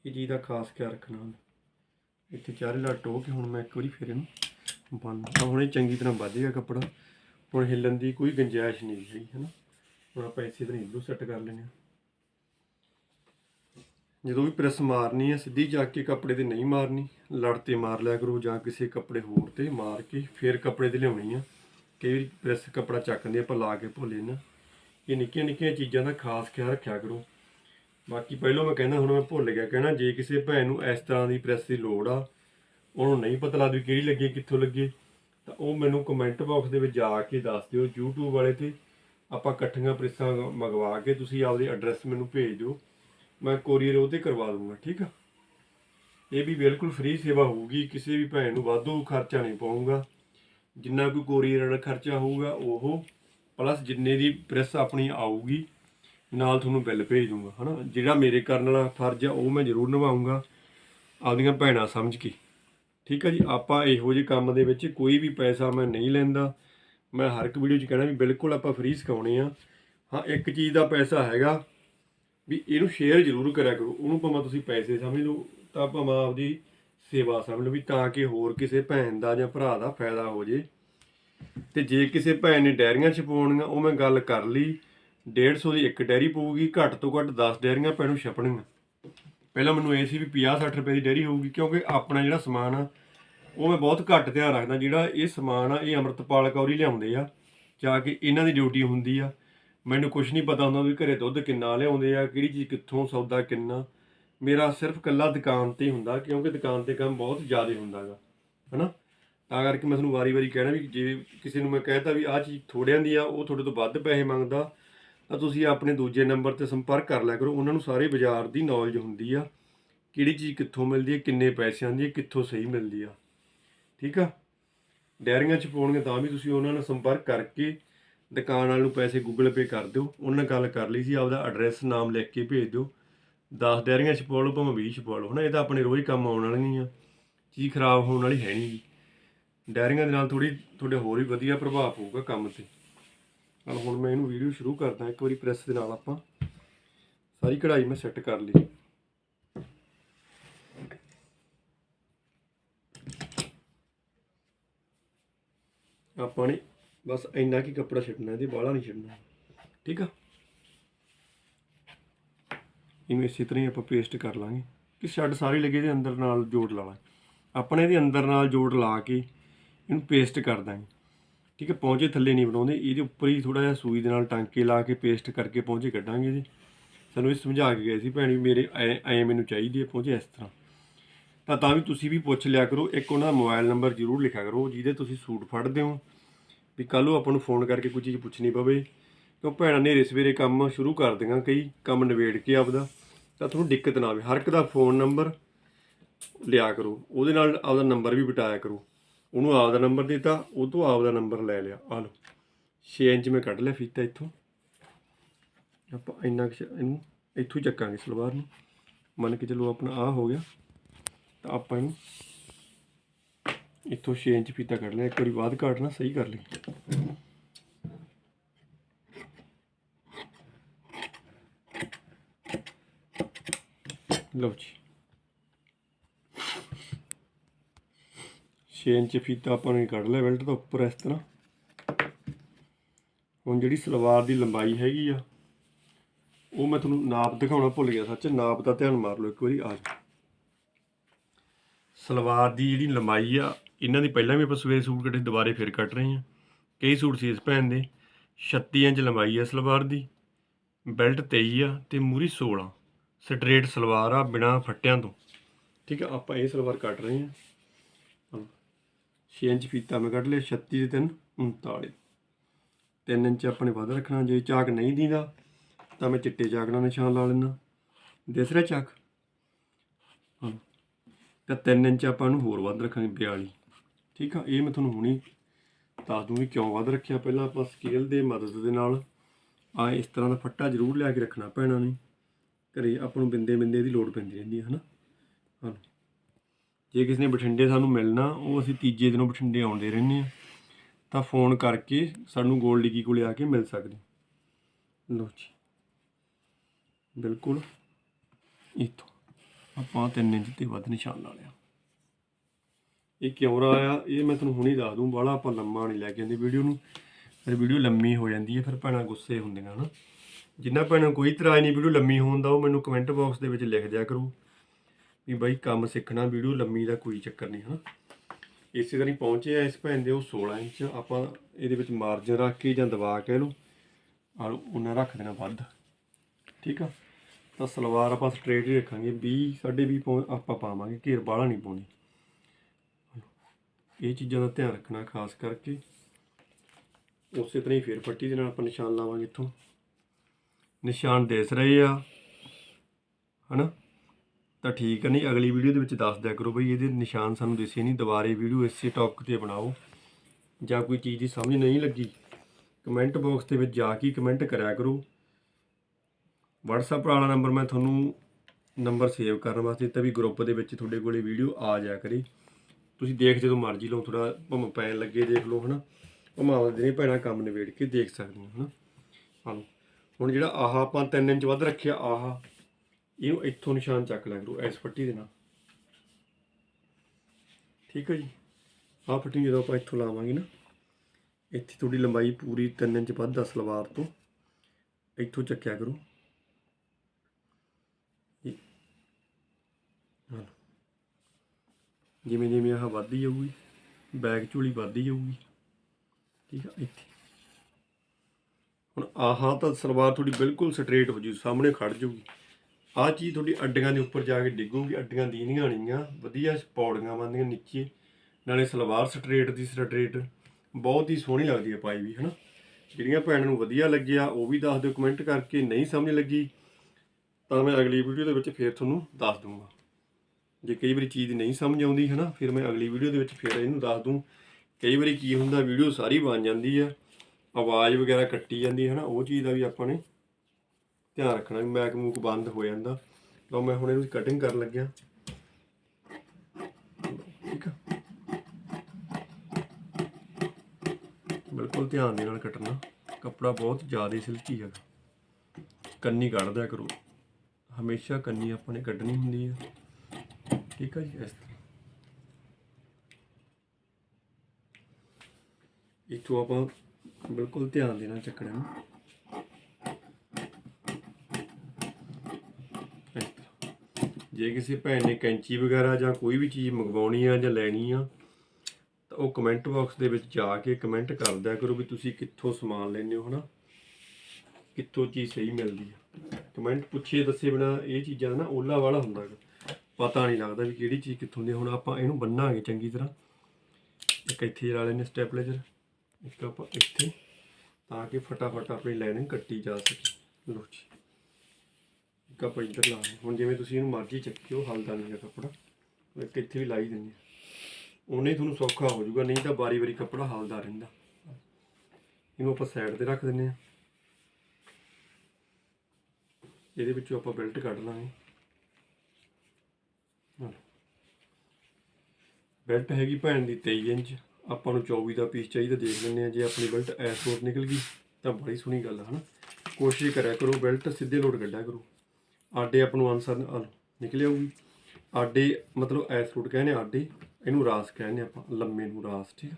S1: ਇਹ ਚੀਜ਼ ਦਾ ਖਾਸ ਖਿਆਲ ਰੱਖਣਾ ਇੱਥੇ ਚਾਰੇ ਲੜ ਟੋ ਕੇ ਹੁਣ ਮੈਂ ਇੱਕ ਵਾਰੀ ਫਿਰ ਇਹਨੂੰ ਬੰਨ ਹੁਣ ਇਹ ਚੰਗੀ ਤਰ੍ਹਾਂ ਵੱਜ ਗਿਆ ਕੱਪੜਾ। ਹੁਣ ਹਿੱਲਣ ਦੀ ਕੋਈ ਗੁੰਜਾਇਸ਼ ਨਹੀਂ ਹੈਗੀ ਹੈ ਨਾ ਹੁਣ ਆਪਾਂ ਇਸੇ ਤਰ੍ਹਾਂ ਇਧਰੋਂ ਸੈੱਟ ਕਰ ਲੈਣੇ ਆ ਜਦੋਂ ਵੀ ਪ੍ਰੈਸ ਮਾਰਨੀ ਹੈ, ਸਿੱਧੀ ਜਾ ਕੇ ਕੱਪੜੇ ਤੇ ਨਹੀਂ ਮਾਰਨੀ, ਲੜ ਤੇ ਮਾਰ ਲਿਆ ਕਰੋ ਜਾਂ ਕਿਸੇ ਕੱਪੜੇ ਹੋਰ ਤੇ ਮਾਰ ਕੇ ਫਿਰ ਕੱਪੜੇ ਤੇ ਲਿਆਉਣੀ ਆ। ਕਈ ਵਾਰੀ ਪ੍ਰੈਸ ਕੱਪੜਾ ਚੱਕਦੇ ਆਪਾਂ ਲਾ ਕੇ ਭੁੱਲੇ ਨਾ ਇਹ ਨਿੱਕੀਆਂ ਨਿੱਕੀਆਂ ਚੀਜ਼ਾਂ ਦਾ ਖਾਸ ਖਿਆਲ ਰੱਖਿਆ ਕਰੋ। ਬਾਕੀ ਪਹਿਲਾਂ ਮੈਂ ਕਹਿੰਦਾ, ਹੁਣ ਮੈਂ ਭੁੱਲ ਗਿਆ ਕਹਿਣਾ, ਜੇ ਕਿਸੇ ਭੈਣ ਨੂੰ ਇਸ ਤਰ੍ਹਾਂ ਦੀ ਪ੍ਰੈਸ ਦੀ ਲੋੜ ਆ, ਉਹਨੂੰ ਨਹੀਂ ਪਤਾ ਲੱਗਦਾ ਵੀ ਕਿਹੜੀ ਲੱਗੇ, ਕਿੱਥੋਂ ਲੱਗੇ, ਤਾਂ ਉਹ ਮੈਨੂੰ ਕਮੈਂਟ ਬਾਕਸ ਦੇ ਵਿੱਚ ਜਾ ਕੇ ਦੱਸ ਦਿਓ। YouTube ਵਾਲੇ ਤੇ ਆਪਾਂ ਇਕੱਠੀਆਂ ਪ੍ਰੈਸਾਂ ਮੰਗਵਾ ਕੇ ਤੁਸੀਂ ਆਪਦੇ ਐਡਰੈਸ ਮੈਨੂੰ ਭੇਜ ਦਿਓ। ਮੈਂ ਕੋਰੀਅਰ ਉਹਦੇ ਕਰਵਾ ਦੂੰਗਾ, ਠੀਕ ਆ? ਇਹ ਵੀ ਬਿਲਕੁਲ ਫ੍ਰੀ ਸੇਵਾ ਹੋਊਗੀ, ਕਿਸੇ ਵੀ ਭੈਣ ਨੂੰ ਵਾਧੂ ਖਰਚਾ ਨਹੀਂ ਪਾਉਂਗਾ ਜਿੰਨਾ ਕੋਈ ਕੋਰੀਅਰ ਦਾ ਖਰਚਾ ਹੋਊਗਾ, ਉਹ ਪਲੱਸ ਜਿੰਨੇ ਦੀ ਪ੍ਰੈਸ ਆਪਣੀ ਆਊਗੀ, ਨਾਲ ਤੁਹਾਨੂੰ ਬਿੱਲ ਭੇਜ ਦੂੰਗਾ ਹਨਾ? ਜਿਹੜਾ ਮੇਰੇ ਕਰਨ ਵਾਲਾ ਫਰਜ਼ ਆ, ਉਹ ਮੈਂ ਜ਼ਰੂਰ ਨਿਭਾਉਂਗਾ ਆਪਦੀਆਂ ਭੈਣਾਂ ਸਮਝ ਕੇ। ਠੀਕ ਆ ਜੀ? ਆਪਾਂ ਇਹੋ ਜਿਹੇ ਕੰਮ ਦੇ ਵਿੱਚ ਕੋਈ ਵੀ ਪੈਸਾ ਮੈਂ ਨਹੀਂ ਲੈਂਦਾ। ਮੈਂ ਹਰ ਇੱਕ ਵੀਡੀਓ 'ਚ ਕਹਿਣਾ ਵੀ ਬਿਲਕੁਲ ਆਪਾਂ ਫ੍ਰੀ ਸਿਖਾਉਣੇ ਆ। ਹਾਂ, ਇੱਕ ਚੀਜ਼ ਦਾ ਪੈਸਾ ਹੈਗਾ, ਵੀ ਇਹਨੂੰ ਸ਼ੇਅਰ ਜ਼ਰੂਰ ਕਰਿਆ ਕਰੋ। ਉਹਨੂੰ ਭਾਵੇਂ ਤੁਸੀਂ ਪੈਸੇ ਸਮਝ ਲਓ, ਤਾਂ ਭਾਵੇਂ ਆਪਦੀ ਸੇਵਾ ਸਮਝ ਲਓ, ਵੀ ਤਾਂ ਕਿ ਹੋਰ ਕਿਸੇ ਭੈਣ ਦਾ ਜਾਂ ਭਰਾ ਦਾ ਫਾਇਦਾ ਹੋ ਜੇ। ਤੇ ਜੇ ਕਿਸੇ ਭੈਣ ਨੇ ਡੈਰੀਆਂ ਛਪਾਉਣੀਆਂ, ਉਹ ਮੈਂ ਗੱਲ ਕਰ ਲਈ। 150 ਦੀ ਇੱਕ ਡੈਰੀ ਪਊਗੀ, ਘੱਟ ਤੋਂ ਘੱਟ 10 ਡੈਰੀਆਂ ਭੈਣ ਛਪਣੀਆਂ। ਪਹਿਲਾਂ ਮੈਨੂੰ ਇਹ ਸੀ ਵੀ 50 60 ਰੁਪਏ ਦੀ ਡੈਰੀ ਹੋਊਗੀ, ਕਿਉਂਕਿ ਆਪਣਾ ਜਿਹੜਾ ਸਮਾਨ ਆ, ਉਹ ਮੈਂ ਬਹੁਤ ਘੱਟ ਧਿਆਨ ਰੱਖਦਾ। ਜਿਹੜਾ ਇਹ ਸਮਾਨ ਆ, ਇਹ ਅੰਮ੍ਰਿਤਪਾਲ ਕੌਰੀ ਲਿਆਉਂਦੇ ਆ, ਜਾ ਕੇ ਇਹਨਾਂ ਦੀ ਡਿਊਟੀ ਹੁੰਦੀ ਆ। ਮੈਨੂੰ ਕੁਝ ਨਹੀਂ ਪਤਾ ਹੁੰਦਾ ਵੀ ਘਰੇ ਦੁੱਧ ਕਿੰਨਾ ਲਿਆਉਂਦੇ ਆ, ਕਿਹੜੀ ਚੀਜ਼ ਕਿੱਥੋਂ ਸੌਦਾ ਕਿੰਨਾ। ਮੇਰਾ ਸਿਰਫ ਕੱਲਾ ਦੁਕਾਨ ਤੇ ਹੀ ਹੁੰਦਾ, ਕਿਉਂਕਿ ਦੁਕਾਨ ਤੇ ਕੰਮ ਬਹੁਤ ਜ਼ਿਆਦਾ ਹੁੰਦਾਗਾ, ਹਨਾ? ਤਾਂ ਕਰਕੇ ਮੈਂ ਤੁਹਾਨੂੰ ਵਾਰੀ-ਵਾਰੀ ਕਹਿਣਾ ਵੀ ਜੇ ਕਿਸੇ ਨੂੰ ਮੈਂ ਕਹਿਤਾ ਵੀ ਆਹ ਚੀਜ਼ ਥੋੜਿਆਂ ਦੀ ਆ, ਉਹ ਤੁਹਾਡੇ ਤੋਂ ਵੱਧ ਪੈਸੇ ਮੰਗਦਾ, ਤਾਂ ਤੁਸੀਂ ਆਪਣੇ ਦੂਜੇ ਨੰਬਰ ਤੇ ਸੰਪਰਕ ਕਰ ਲਿਆ ਕਰੋ। ਉਹਨਾਂ ਨੂੰ ਸਾਰੇ ਬਾਜ਼ਾਰ ਦੀ ਨੌਲੇਜ ਹੁੰਦੀ ਆ, ਕਿਹੜੀ ਚੀਜ਼ ਕਿੱਥੋਂ ਮਿਲਦੀ ਹੈ ਕਿੰਨੇ ਪੈਸਿਆਂ ਦੀ ਹੈ ਕਿੱਥੋਂ ਸਹੀ ਮਿਲਦੀ ਆ। ਠੀਕ ਆ? ਡੈਰੀਆਂ ਚ ਪਾਉਣਗੇ ਤਾਂ ਵੀ ਤੁਸੀਂ ਉਹਨਾਂ ਨਾਲ ਸੰਪਰਕ ਕਰਕੇ ਦੁਕਾਨ ਵਾਲ ਨੂੰ ਪੈਸੇ ਗੂਗਲ ਪੇ ਕਰ ਦਿਓ। ਉਹਨਾਂ ਨਾਲ ਗੱਲ ਕਰ ਲਈ ਸੀ, ਆਪਦਾ ਐਡਰੈਸ ਨਾਮ ਲਿਖ ਕੇ ਭੇਜ ਦਿਓ। 10 ਡੈਰੀਆਂ ਚ ਪਾ ਲਓ, ਭਾਵੇਂ 20 ਚ ਪਾ ਲਓ। ਹਨਾ, ਇਹ ਤਾਂ ਆਪਣੇ ਰੋਜ਼ ਕੰਮ ਆਉਣ ਵਾਲੀਆਂ ਚੀਜ਼ ਖਰਾਬ ਹੋਣ ਵਾਲੀ ਹੈ ਨਹੀਂ ਡੈਰੀਆਂ ਦੇ ਨਾਲ ਥੋੜੀ ਤੁਹਾਡੇ ਹੋਰ ਵੀ ਵਧੀਆ ਪ੍ਰਭਾਵ ਪਊਗਾ ਕੰਮ ਤੇ। ਚਲ ਹੁਣ ਮੈਂ ਇਹਨੂੰ ਵੀਡੀਓ ਸ਼ੁਰੂ ਕਰਦਾ, ਇੱਕ ਵਾਰੀ ਪ੍ਰੈਸ ਦੇ ਨਾਲ ਆਪਾਂ। ਸਾਰੀ ਕਢਾਈ ਮੈਂ ਸੈੱਟ ਕਰ ਲਈ। ਆਪਾਂ ਨੇ ਬਸ ਇੰਨਾ ਕੀ ਕੱਪੜਾ ਛੱਡਣਾ ਇਹਦੇ ਬਾਹਲਾ ਨਹੀਂ ਛੱਡਣਾ ਠੀਕ ਆ? ਇਹਨੂੰ ਇਸੇ ਤਰ੍ਹਾਂ ਹੀ ਆਪਾਂ ਪੇਸਟ ਕਰ ਲਾਂਗੇ। ਕਿ ਛੱਡ ਸਾਰੇ ਲੱਗੇ ਇਹਦੇ ਅੰਦਰ ਨਾਲ ਜੋੜ ਲਾ ਲਾਂਗੇ ਆਪਣੇ ਇਹਦੇ ਅੰਦਰ ਨਾਲ ਜੋੜ ਲਾ ਕੇ ਇਹਨੂੰ ਪੇਸਟ ਕਰ ਦਾਂਗੇ। ਠੀਕ ਹੈ, ਪੌਂਚੇ ਥੱਲੇ ਨਹੀਂ ਬਣਾਉਂਦੇ। ਇਹਦੇ ਉੱਪਰ ਹੀ ਥੋੜਾ ਜਿਹਾ ਸੂਈ ਦੇ ਨਾਲ ਟਾਂਕੇ ਲਾ ਕੇ ਪੇਸਟ ਕਰਕੇ ਪੌਂਚੇ ਕੱਢਾਂਗੇ ਜੀ ਸਾਨੂੰ ਇਹ ਸਮਝਾ ਕੇ ਗਏ ਸੀ, ਭੈਣੀ ਮੇਰੇ ਐ ਐ ਮੈਨੂੰ ਚਾਹੀਦੀ ਹੈ ਪੌਂਚੇ ਇਸ ਤਰ੍ਹਾਂ। ਤਾਂ ਤਾਂ ਵੀ ਤੁਸੀਂ ਵੀ ਪੁੱਛ ਲਿਆ ਕਰੋ। ਇੱਕ ਉਹਨਾਂ ਦਾ ਮੋਬਾਈਲ ਨੰਬਰ ਜ਼ਰੂਰ ਲਿਖਿਆ ਕਰੋ, ਜਿਹਦੇ ਤੁਸੀਂ ਸੂਟ ਫੜਦੇ ਹੋ। ਵੀ ਕੱਲ ਨੂੰ ਆਪਾਂ ਨੂੰ ਫੋਨ ਕਰਕੇ ਕੋਈ ਚੀਜ਼ ਪੁੱਛਣੀ ਪਵੇ। ਕਿਉਂ ਭੈਣਾਂ ਨੇਰੇ ਸਵੇਰੇ ਕੰਮ ਸ਼ੁਰੂ ਕਰ ਦਿਆਂ ਕਈ, ਕੰਮ ਨਿਬੇੜ ਕੇ ਆਪਦਾ। ਤਾਂ ਤੁਹਾਨੂੰ ਦਿੱਕਤ ਨਾ ਆਵੇ। ਹਰ ਇੱਕ ਦਾ ਫੋਨ ਨੰਬਰ ਲਿਆ ਕਰੋ। ਉਹਦੇ ਨਾਲ ਆਪਦਾ ਨੰਬਰ ਵੀ ਬਟਾਇਆ ਕਰੋ। ਉਹਨੂੰ ਆਪ ਦਾ ਨੰਬਰ ਦਿੱਤਾ, ਉਹ ਤੋਂ ਆਪ ਦਾ ਨੰਬਰ ਲੈ ਲਿਆ। ਆ ਲਓ 6 ਇੰਚ ਮੈਂ ਕੱਢ ਲਿਆ ਫੀਤਾ ਇੱਥੋਂ। ਆਪਾਂ ਇੰਨਾ ਇਹਨੂੰ ਇੱਥੋਂ ਚੱਕਾਂਗੇ ਸਲਵਾਰ ਨੂੰ। ਮੰਨ ਕੇ ਚਲੋ ਆਪਣਾ ਆ ਹੋ ਗਿਆ। ਤਾਂ ਆਪਾਂ ਇਹਨੂੰ ਇੱਥੋਂ 6 ਇੰਚ ਫੀਤਾ ਕੱਢ ਲਿਆ। ਇੱਕ ਵਾਰੀ ਬਾਅਦ ਕੱਢਣਾ ਸਹੀ ਕਰ ਲਈ ਲਓ ਜੀ। 6 ਇੰਚ ਫੀਤਾ ਆਪਾਂ ਨੇ ਕੱਢ ਲਿਆ ਬੈਲਟ ਤੋਂ ਉੱਪਰ ਇਸ ਤਰ੍ਹਾਂ। ਹੁਣ ਜਿਹੜੀ ਸਲਵਾਰ ਦੀ ਲੰਬਾਈ ਹੈਗੀ ਆ, ਉਹ ਮੈਂ ਤੁਹਾਨੂੰ ਨਾਪ ਦਿਖਾਉਣਾ ਭੁੱਲ ਗਿਆ, ਸੱਚ ਨਾਪ ਦਾ ਧਿਆਨ ਮਾਰ ਲਓ ਇੱਕ ਵਾਰੀ, ਆ ਜਾ ਸਲਵਾਰ ਦੀ ਜਿਹੜੀ ਲੰਬਾਈ ਆ, ਇਹਨਾਂ ਦੀ ਪਹਿਲਾਂ ਵੀ ਆਪਾਂ ਸਵੇਰੇ ਸੂਟ ਕੱਟੇ ਦੁਬਾਰੇ ਫਿਰ ਕੱਟ ਰਹੇ ਹਾਂ। ਕਈ ਸੂਟ ਸੀ ਇਸ ਭੈਣ ਦੇ 36 ਇੰਚ ਲੰਬਾਈ ਆ ਸਲਵਾਰ ਦੀ ਬੈਲਟ 23 ਆ ਤੇ ਮੂਰੀ 16 ਸਟ੍ਰੇਟ ਸਲਵਾਰ ਆ ਬਿਨਾ ਫੱਟਿਆਂ ਤੋਂ। ਠੀਕ ਆ, ਆਪਾਂ ਇਹ ਸਲਵਾਰ ਕੱਟ ਰਹੇ ਹਾਂ। 6 ਇੰਚ ਫੀਤਾ ਮੈਂ ਕੱਢ ਲਿਆ 36 ਦੇ 3 39 3 ਇੰਚ ਆਪਣੇ ਵੱਧ ਰੱਖਣਾ, ਜੇ ਚਾਕ ਨਹੀਂ ਦੀਦਾ, ਤਾਂ ਮੈਂ ਚਿੱਟੇ ਚਾਕ ਨਾਲ ਨਿਸ਼ਾਨ ਲਾ ਲੈਣਾ ਦਿਸ ਰਿਹਾ ਚਾਕ? ਹਾਂ। ਤਾਂ 3 ਇੰਚ ਆਪਾਂ ਨੂੰ ਹੋਰ ਵੱਧ ਰੱਖਾਂਗੇ 42 ਠੀਕ ਆ? ਇਹ ਮੈਂ ਤੁਹਾਨੂੰ ਹੁਣੀ ਦੱਸ ਦੂੰ ਵੀ ਕਿਉਂ ਵੱਧ ਰੱਖਿਆ। ਪਹਿਲਾਂ ਆਪਾਂ ਸਕੇਲ ਦੇ ਮਦਦ ਦੇ ਨਾਲ ਆ ਇਸ ਤਰ੍ਹਾਂ ਦਾ ਫੱਟਾ ਜ਼ਰੂਰ ਲਿਆ ਕੇ ਰੱਖਣਾ ਪੈਣਾ ਨਹੀਂ ਘਰੇ ਆਪਾਂ ਨੂੰ ਬਿੰਦੇ ਬਿੰਦੇ ਦੀ ਲੋੜ ਪੈਂਦੀ ਰਹਿੰਦੀ ਹੈ ਹਨਾ? ਹਾਂ। ਜੇ ਕਿਸੇ ਨੇ ਬਠਿੰਡੇ ਸਾਨੂੰ ਮਿਲਣਾ, ਉਹ ਅਸੀਂ ਤੀਜੇ ਦਿਨੋਂ ਬਠਿੰਡੇ ਆਉਂਦੇ ਰਹਿੰਦੇ ਆ ਤਾਂ ਫੋਨ ਕਰਕੇ ਸਾਨੂੰ ਗੋਲਡ ਡੀਗੀ ਕੋਲੇ ਆ ਕੇ ਮਿਲ ਸਕਦੇ ਲੋ ਜੀ। ਬਿਲਕੁਲ ਇਤੋਂ ਆਪਾਂ 3 ਇੰਚ ਤੇ ਵੱਧ ਨਿਸ਼ਾਨ ਲਾ ਲਿਆ। ਇਹ ਕਿਉਂ ਆਇਆ ਇਹ ਮੈਂ ਤੁਹਾਨੂੰ ਹੁਣੇ ਦੱਸ ਦੂੰ। ਬਾਹਲਾ ਆਪਾਂ ਲੰਮਾ ਨਹੀਂ ਲੈ ਕੇ ਆਂਦੇ ਵੀਡੀਓ ਨੂੰ। ਫਿਰ ਵੀਡੀਓ ਲੰਮੀ ਹੋ ਜਾਂਦੀ ਹੈ, ਫਿਰ ਭੈਣਾਂ ਗੁੱਸੇ ਹੁੰਦੀਆਂ ਹਨਾ ਜਿੰਨਾ ਭੈਣਾਂ ਕੋਈ ਇਤਰਾਜ਼ ਨਹੀਂ, ਵੀਡੀਓ ਲੰਮੀ ਹੋਣ ਦਾ, ਉਹ ਮੈਨੂੰ ਕਮੈਂਟ ਬਾਕਸ ਦੇ ਵਿੱਚ ਲਿਖ ਦਿਆ ਕਰੋ। ਵੀ ਬਾਈ ਕੰਮ ਸਿੱਖਣਾ ਵੀਡੀਓ ਲੰਮੀ ਦਾ ਕੋਈ ਚੱਕਰ ਨਹੀਂ, ਹਨਾ? ਇਸੇ ਤਰ੍ਹਾਂ ਹੀ ਪਹੁੰਚੇ ਆ ਇਸ ਭੈਣ ਦੇ, ਉਹ 16 ਇੰਚ, ਆਪਾਂ ਇਹਦੇ ਵਿੱਚ ਮਾਰਜਨ ਰੱਖ ਕੇ ਜਾਂ ਦਬਾ ਕੇ ਇਹਨੂੰ ਔਰ ਉਹਨਾਂ ਰੱਖ ਦੇਣਾ ਵੱਧ, ਠੀਕ ਆ? ਤਾਂ ਸਲਵਾਰ ਆਪਾਂ ਸਟ੍ਰੇਟ ਹੀ ਰੱਖਾਂਗੇ 20 20.5 ਪੌਂ, ਆਪਾਂ ਪਾਵਾਂਗੇ, ਘੇਰ ਬਾਹਲਾ ਨਹੀਂ ਪਾਉਣੀ। ਇਹ ਚੀਜ਼ਾਂ ਦਾ ਧਿਆਨ ਰੱਖਣਾ ਖਾਸ ਕਰਕੇ। ਉਸੇ ਤਰ੍ਹਾਂ ਹੀ ਫੇਰ ਪੱਟੀ ਦੇ ਨਾਲ ਆਪਾਂ ਨਿਸ਼ਾਨ ਲਾਵਾਂਗੇ ਇੱਥੋਂ। ਨਿਸ਼ਾਨ ਦੇਸ ਰਹੇ ਆ, ਹਨਾ? ਤਾਂ ਠੀਕ ਹੈ ਨਹੀਂ, ਅਗਲੀ ਵੀਡੀਓ ਦੇ ਵਿੱਚ ਦੱਸ ਦਿਆ ਕਰੋ ਬਈ, ਇਹਦੇ ਨਿਸ਼ਾਨ ਸਾਨੂੰ ਦਿਸੇ ਨਹੀਂ, ਦੁਬਾਰੇ ਵੀਡੀਓ ਇਸੇ ਟੌਪਿਕ ਤੇ ਬਣਾਓ। ਜਾਂ ਕੋਈ ਚੀਜ਼ ਦੀ ਸਮਝ ਨਹੀਂ ਲੱਗੀ ਕਮੈਂਟ ਬਾਕਸ ਦੇ ਵਿੱਚ ਜਾ ਕੇ ਕਮੈਂਟ ਕਰਿਆ ਕਰੋ। WhatsApp ਵਾਲਾ ਨੰਬਰ ਮੈਂ ਤੁਹਾਨੂੰ ਨੰਬਰ ਸੇਵ ਕਰਨ ਵਾਸਤੇ ਤਾਂ ਵੀ ਗਰੁੱਪ ਦੇ ਵਿੱਚ ਤੁਹਾਡੇ ਕੋਲੇ ਵੀਡੀਓ ਆ ਜਾਇਆ ਕਰੇ। ਤੁਸੀਂ ਦੇਖ ਜਦੋਂ ਮਰਜ਼ੀ ਲਓ ਥੋੜਾ ਭਾਵੇਂ ਪੈਣ ਲੱਗੇ ਦੇਖ ਲਓ, ਹਨਾ। ਭਾਵੇਂ ਆਪਦੇ ਨੇ ਪੈਣਾ ਕੰਮ ਨਿਬੇੜ ਕੇ ਦੇਖ ਸਕਦੇ ਹੋ, ਹਨਾ। ਹਾਂ। ਹੁਣ ਜਿਹੜਾ ਆਹਾ ਆਪਾਂ 3 ਇੰਚ ਵੱਧ ਰੱਖਿਆ, ਆਹਾ ਇਹ ਇੱਥੋਂ ਨਿਸ਼ਾਨ ਚੱਕ ਲਿਆ ਕਰੋ ਇਸ ਫੱਟੀ ਦੇ ਨਾਲ। ਠੀਕ ਹੈ ਜੀ? ਆਹ ਫੱਟੀ ਜਦੋਂ ਆਪਾਂ ਇੱਥੋਂ ਲਾਵਾਂਗੇ ਨਾ, ਇੱਥੇ ਥੋੜੀ ਲੰਬਾਈ ਪੂਰੀ 3 ਇੰਚ ਵੱਧ ਆ ਸਲਵਾਰ ਤੋਂ। ਇੱਥੋਂ ਚੱਕਿਆ ਕਰੋ। ਜਿਵੇਂ ਜਿਵੇਂ ਆਹ ਵੱਧਦੀ ਜਾਊਗੀ ਬੈਗ ਝੋਲੀ ਵੱਧਦੀ ਜਾਊਗੀ। ਠੀਕ ਆ, ਇੱਥੇ। ਹੁਣ ਆਹ ਤਾਂ ਸਲਵਾਰ ਥੋੜੀ ਬਿਲਕੁਲ ਸਟ੍ਰੇਟ ਹੋ ਜੂ, ਸਾਹਮਣੇ ਖੜ ਜਾਊਗੀ। ਆਹ ਚੀਜ਼ ਤੁਹਾਡੀ ਅੱਡੀਆਂ ਦੇ ਉੱਪਰ ਜਾ ਕੇ ਡਿੱਗੂਗੀ, ਅੱਡੀਆਂ ਦੀਨੀਆਂ ਨਹੀਂ ਵਧੀਆ ਪੌੜੀਆਂ ਬੰਦੀਆਂ ਨੀਚੇ, ਨਾਲੇ ਸਲਵਾਰ ਸਟ੍ਰੇਟ ਦੀ ਸਟ੍ਰੇਟ ਬਹੁਤ ਹੀ ਸੋਹਣੀ ਲੱਗਦੀ ਹੈ ਪਾਈ ਵੀ, ਹਨਾ? ਜਿਹੜੀਆਂ ਭੈਣਾਂ ਨੂੰ ਵਧੀਆ ਲੱਗਿਆ, ਉਹ ਵੀ ਦੱਸ ਦਿਓ ਕਮੈਂਟ ਕਰਕੇ, ਨਹੀਂ ਸਮਝ ਲੱਗੀ, ਤਾਂ ਮੈਂ ਅਗਲੀ ਵੀਡੀਓ ਦੇ ਵਿੱਚ ਫੇਰ ਤੁਹਾਨੂੰ ਦੱਸ ਦੂੰਗਾ। ਜੇ ਕਈ ਵਾਰੀ ਚੀਜ਼ ਨਹੀਂ ਸਮਝ ਆਉਂਦੀ ਹੈ ਨਾ ਫਿਰ ਮੈਂ ਅਗਲੀ ਵੀਡੀਓ ਦੇ ਵਿੱਚ ਫਿਰ ਇਹਨੂੰ ਦੱਸ ਦੂੰ। ਕਈ ਵਾਰੀ ਕੀ ਹੁੰਦਾ ਵੀਡੀਓ ਸਾਰੀ ਬਣ ਜਾਂਦੀ ਆ ਆਵਾਜ਼ ਵਗੈਰਾ ਕੱਟੀ ਜਾਂਦੀ ਹੈ ਨਾ ਉਹ ਚੀਜ਼ ਦਾ ਵੀ ਆਪਾਂ ਨੇ ਧਿਆਨ ਰੱਖਣਾ ਵੀ ਮੈਕ ਮੂਕ ਬੰਦ ਹੋ ਜਾਂਦਾ। ਲਓ ਮੈਂ ਹੁਣ ਇਹਨੂੰ ਕਟਿੰਗ ਕਰਨ ਲੱਗਿਆ। ਠੀਕ ਆ? ਬਿਲਕੁਲ ਧਿਆਨ ਦੇ ਨਾਲ ਕੱਟਣਾ। ਕੱਪੜਾ ਬਹੁਤ ਜ਼ਿਆਦਾ ਸਿਲਕੀ ਹੈ ਕੰਨੀ ਕੱਢ ਕਰੋ। ਹਮੇਸ਼ਾ ਕੰਨੀ ਆਪਾਂ ਨੇ ਕੱਢਣੀ ਹੁੰਦੀ ਹੈ ਠੀਕ ਹੈ ਜੀ, ਇਸ ਤਰ੍ਹਾਂ। ਇੱਥੋਂ ਆਪਾਂ ਬਿਲਕੁਲ ਧਿਆਨ ਦੇਣਾ ਚੱਕਣੇ। ਨੂੰ ਇਸ ਤਰ੍ਹਾਂ। ਜੇ ਕਿਸੇ ਭੈਣ ਨੇ ਕੈਂਚੀ ਵਗੈਰਾ ਜਾਂ ਕੋਈ ਵੀ ਚੀਜ਼ ਮੰਗਵਾਉਣੀ ਆ ਜਾਂ ਲੈਣੀ ਆ, ਤਾਂ ਉਹ ਕਮੈਂਟ ਬਾਕਸ ਦੇ ਵਿੱਚ ਜਾ ਕੇ ਕਮੈਂਟ ਕਰ ਦਿਆ ਕਰੋ ਵੀ ਤੁਸੀਂ ਕਿੱਥੋਂ ਸਮਾਨ ਲੈਂਦੇ ਹੋ, ਹਨਾ? ਕਿੱਥੋਂ ਚੀਜ਼ ਸਹੀ ਮਿਲਦੀ ਆ? ਕਮੈਂਟ ਪੁੱਛੇ ਦੱਸੇ ਬਿਨਾ ਇਹ ਚੀਜ਼ਾਂ ਦਾ ਨਾ ਓਲਾ ਵਾਲਾ ਹੁੰਦਾ ਪਤਾ ਨਹੀਂ ਲੱਗਦਾ ਵੀ ਕਿਹੜੀ ਚੀਜ਼ ਕਿੱਥੋਂ ਦੀ ਹੁਣ ਆਪਾਂ ਇਹਨੂੰ ਬੰਨਾਂਗੇ ਚੰਗੀ ਤਰ੍ਹਾਂ। ਇੱਕ ਇੱਥੇ ਲਾ ਲੈਣੇ ਸਟੈਪਲੇਜਰ ਇੱਕ ਆਪਾਂ ਇੱਥੇ, ਤਾਂ ਕਿ ਫਟਾਫਟ ਆਪਣੀ ਲਾਈਨਿੰਗ ਕੱਟੀ ਜਾ ਸਕੇ। ਲੋ ਜੀ। ਇੱਕ ਆਪਾਂ ਇੱਧਰ ਲਾ ਲਏ। ਹੁਣ ਜਿਵੇਂ ਤੁਸੀਂ ਇਹਨੂੰ ਮਰਜ਼ੀ ਚੱਕਿਓ, ਹਲਦਾ ਨਹੀਂ ਹੈ ਕੱਪੜਾ। ਇੱਕ ਇੱਥੇ ਵੀ ਲਾਈ ਦਿੰਦੇ ਆ ਉਹਨੇ ਤੁਹਾਨੂੰ ਸੌਖਾ ਹੋ ਜਾਊਗਾ, ਨਹੀਂ ਤਾਂ ਵਾਰੀ ਵਾਰੀ ਕੱਪੜਾ ਹਲਦਾ ਰਹਿੰਦਾ। ਇਹਨੂੰ ਆਪਾਂ ਸਾਈਡ ਤੇ ਰੱਖ ਦਿੰਦੇ ਆ ਇਹਦੇ ਵਿੱਚੋਂ ਆਪਾਂ ਬੈਲਟ ਕੱਢ ਲਾਂਗੇ। ਬੈਲਟ ਹੈਗੀ ਭੈਣ ਦੀ 23 ਇੰਚ। ਆਪਾਂ ਨੂੰ 24 ਦਾ ਪੀਸ ਚਾਹੀਦਾ, ਦੇਖ ਲੈਂਦੇ ਆ ਜੇ ਆਪਣੀ ਬੈਲਟ ਐਸ ਲੋਟ ਨਿਕਲ ਗਈ, ਤਾਂ ਬੜੀ ਸੋਹਣੀ ਗੱਲ ਹੈ ਹਨਾ। ਕੋਸ਼ਿਸ਼ ਕਰਿਆ ਕਰੋ ਬੈਲਟ ਸਿੱਧੇ ਲੋਟ ਕੱਢਿਆ ਕਰੋ। ਆਡੇ ਆਪ ਨੂੰ ਅਨਸਰ ਨਿਕਲ ਆਊਗੀ। ਆਡੇ ਮਤਲਬ ਐਸ ਰੂਟ ਕਹਿੰਦੇ ਆਡੇ, ਇਹਨੂੰ ਰਾਸ ਕਹਿੰਦੇ ਆਪਾਂ, ਲੰਮੇ ਨੂੰ ਰਾਸ, ਠੀਕ ਆ।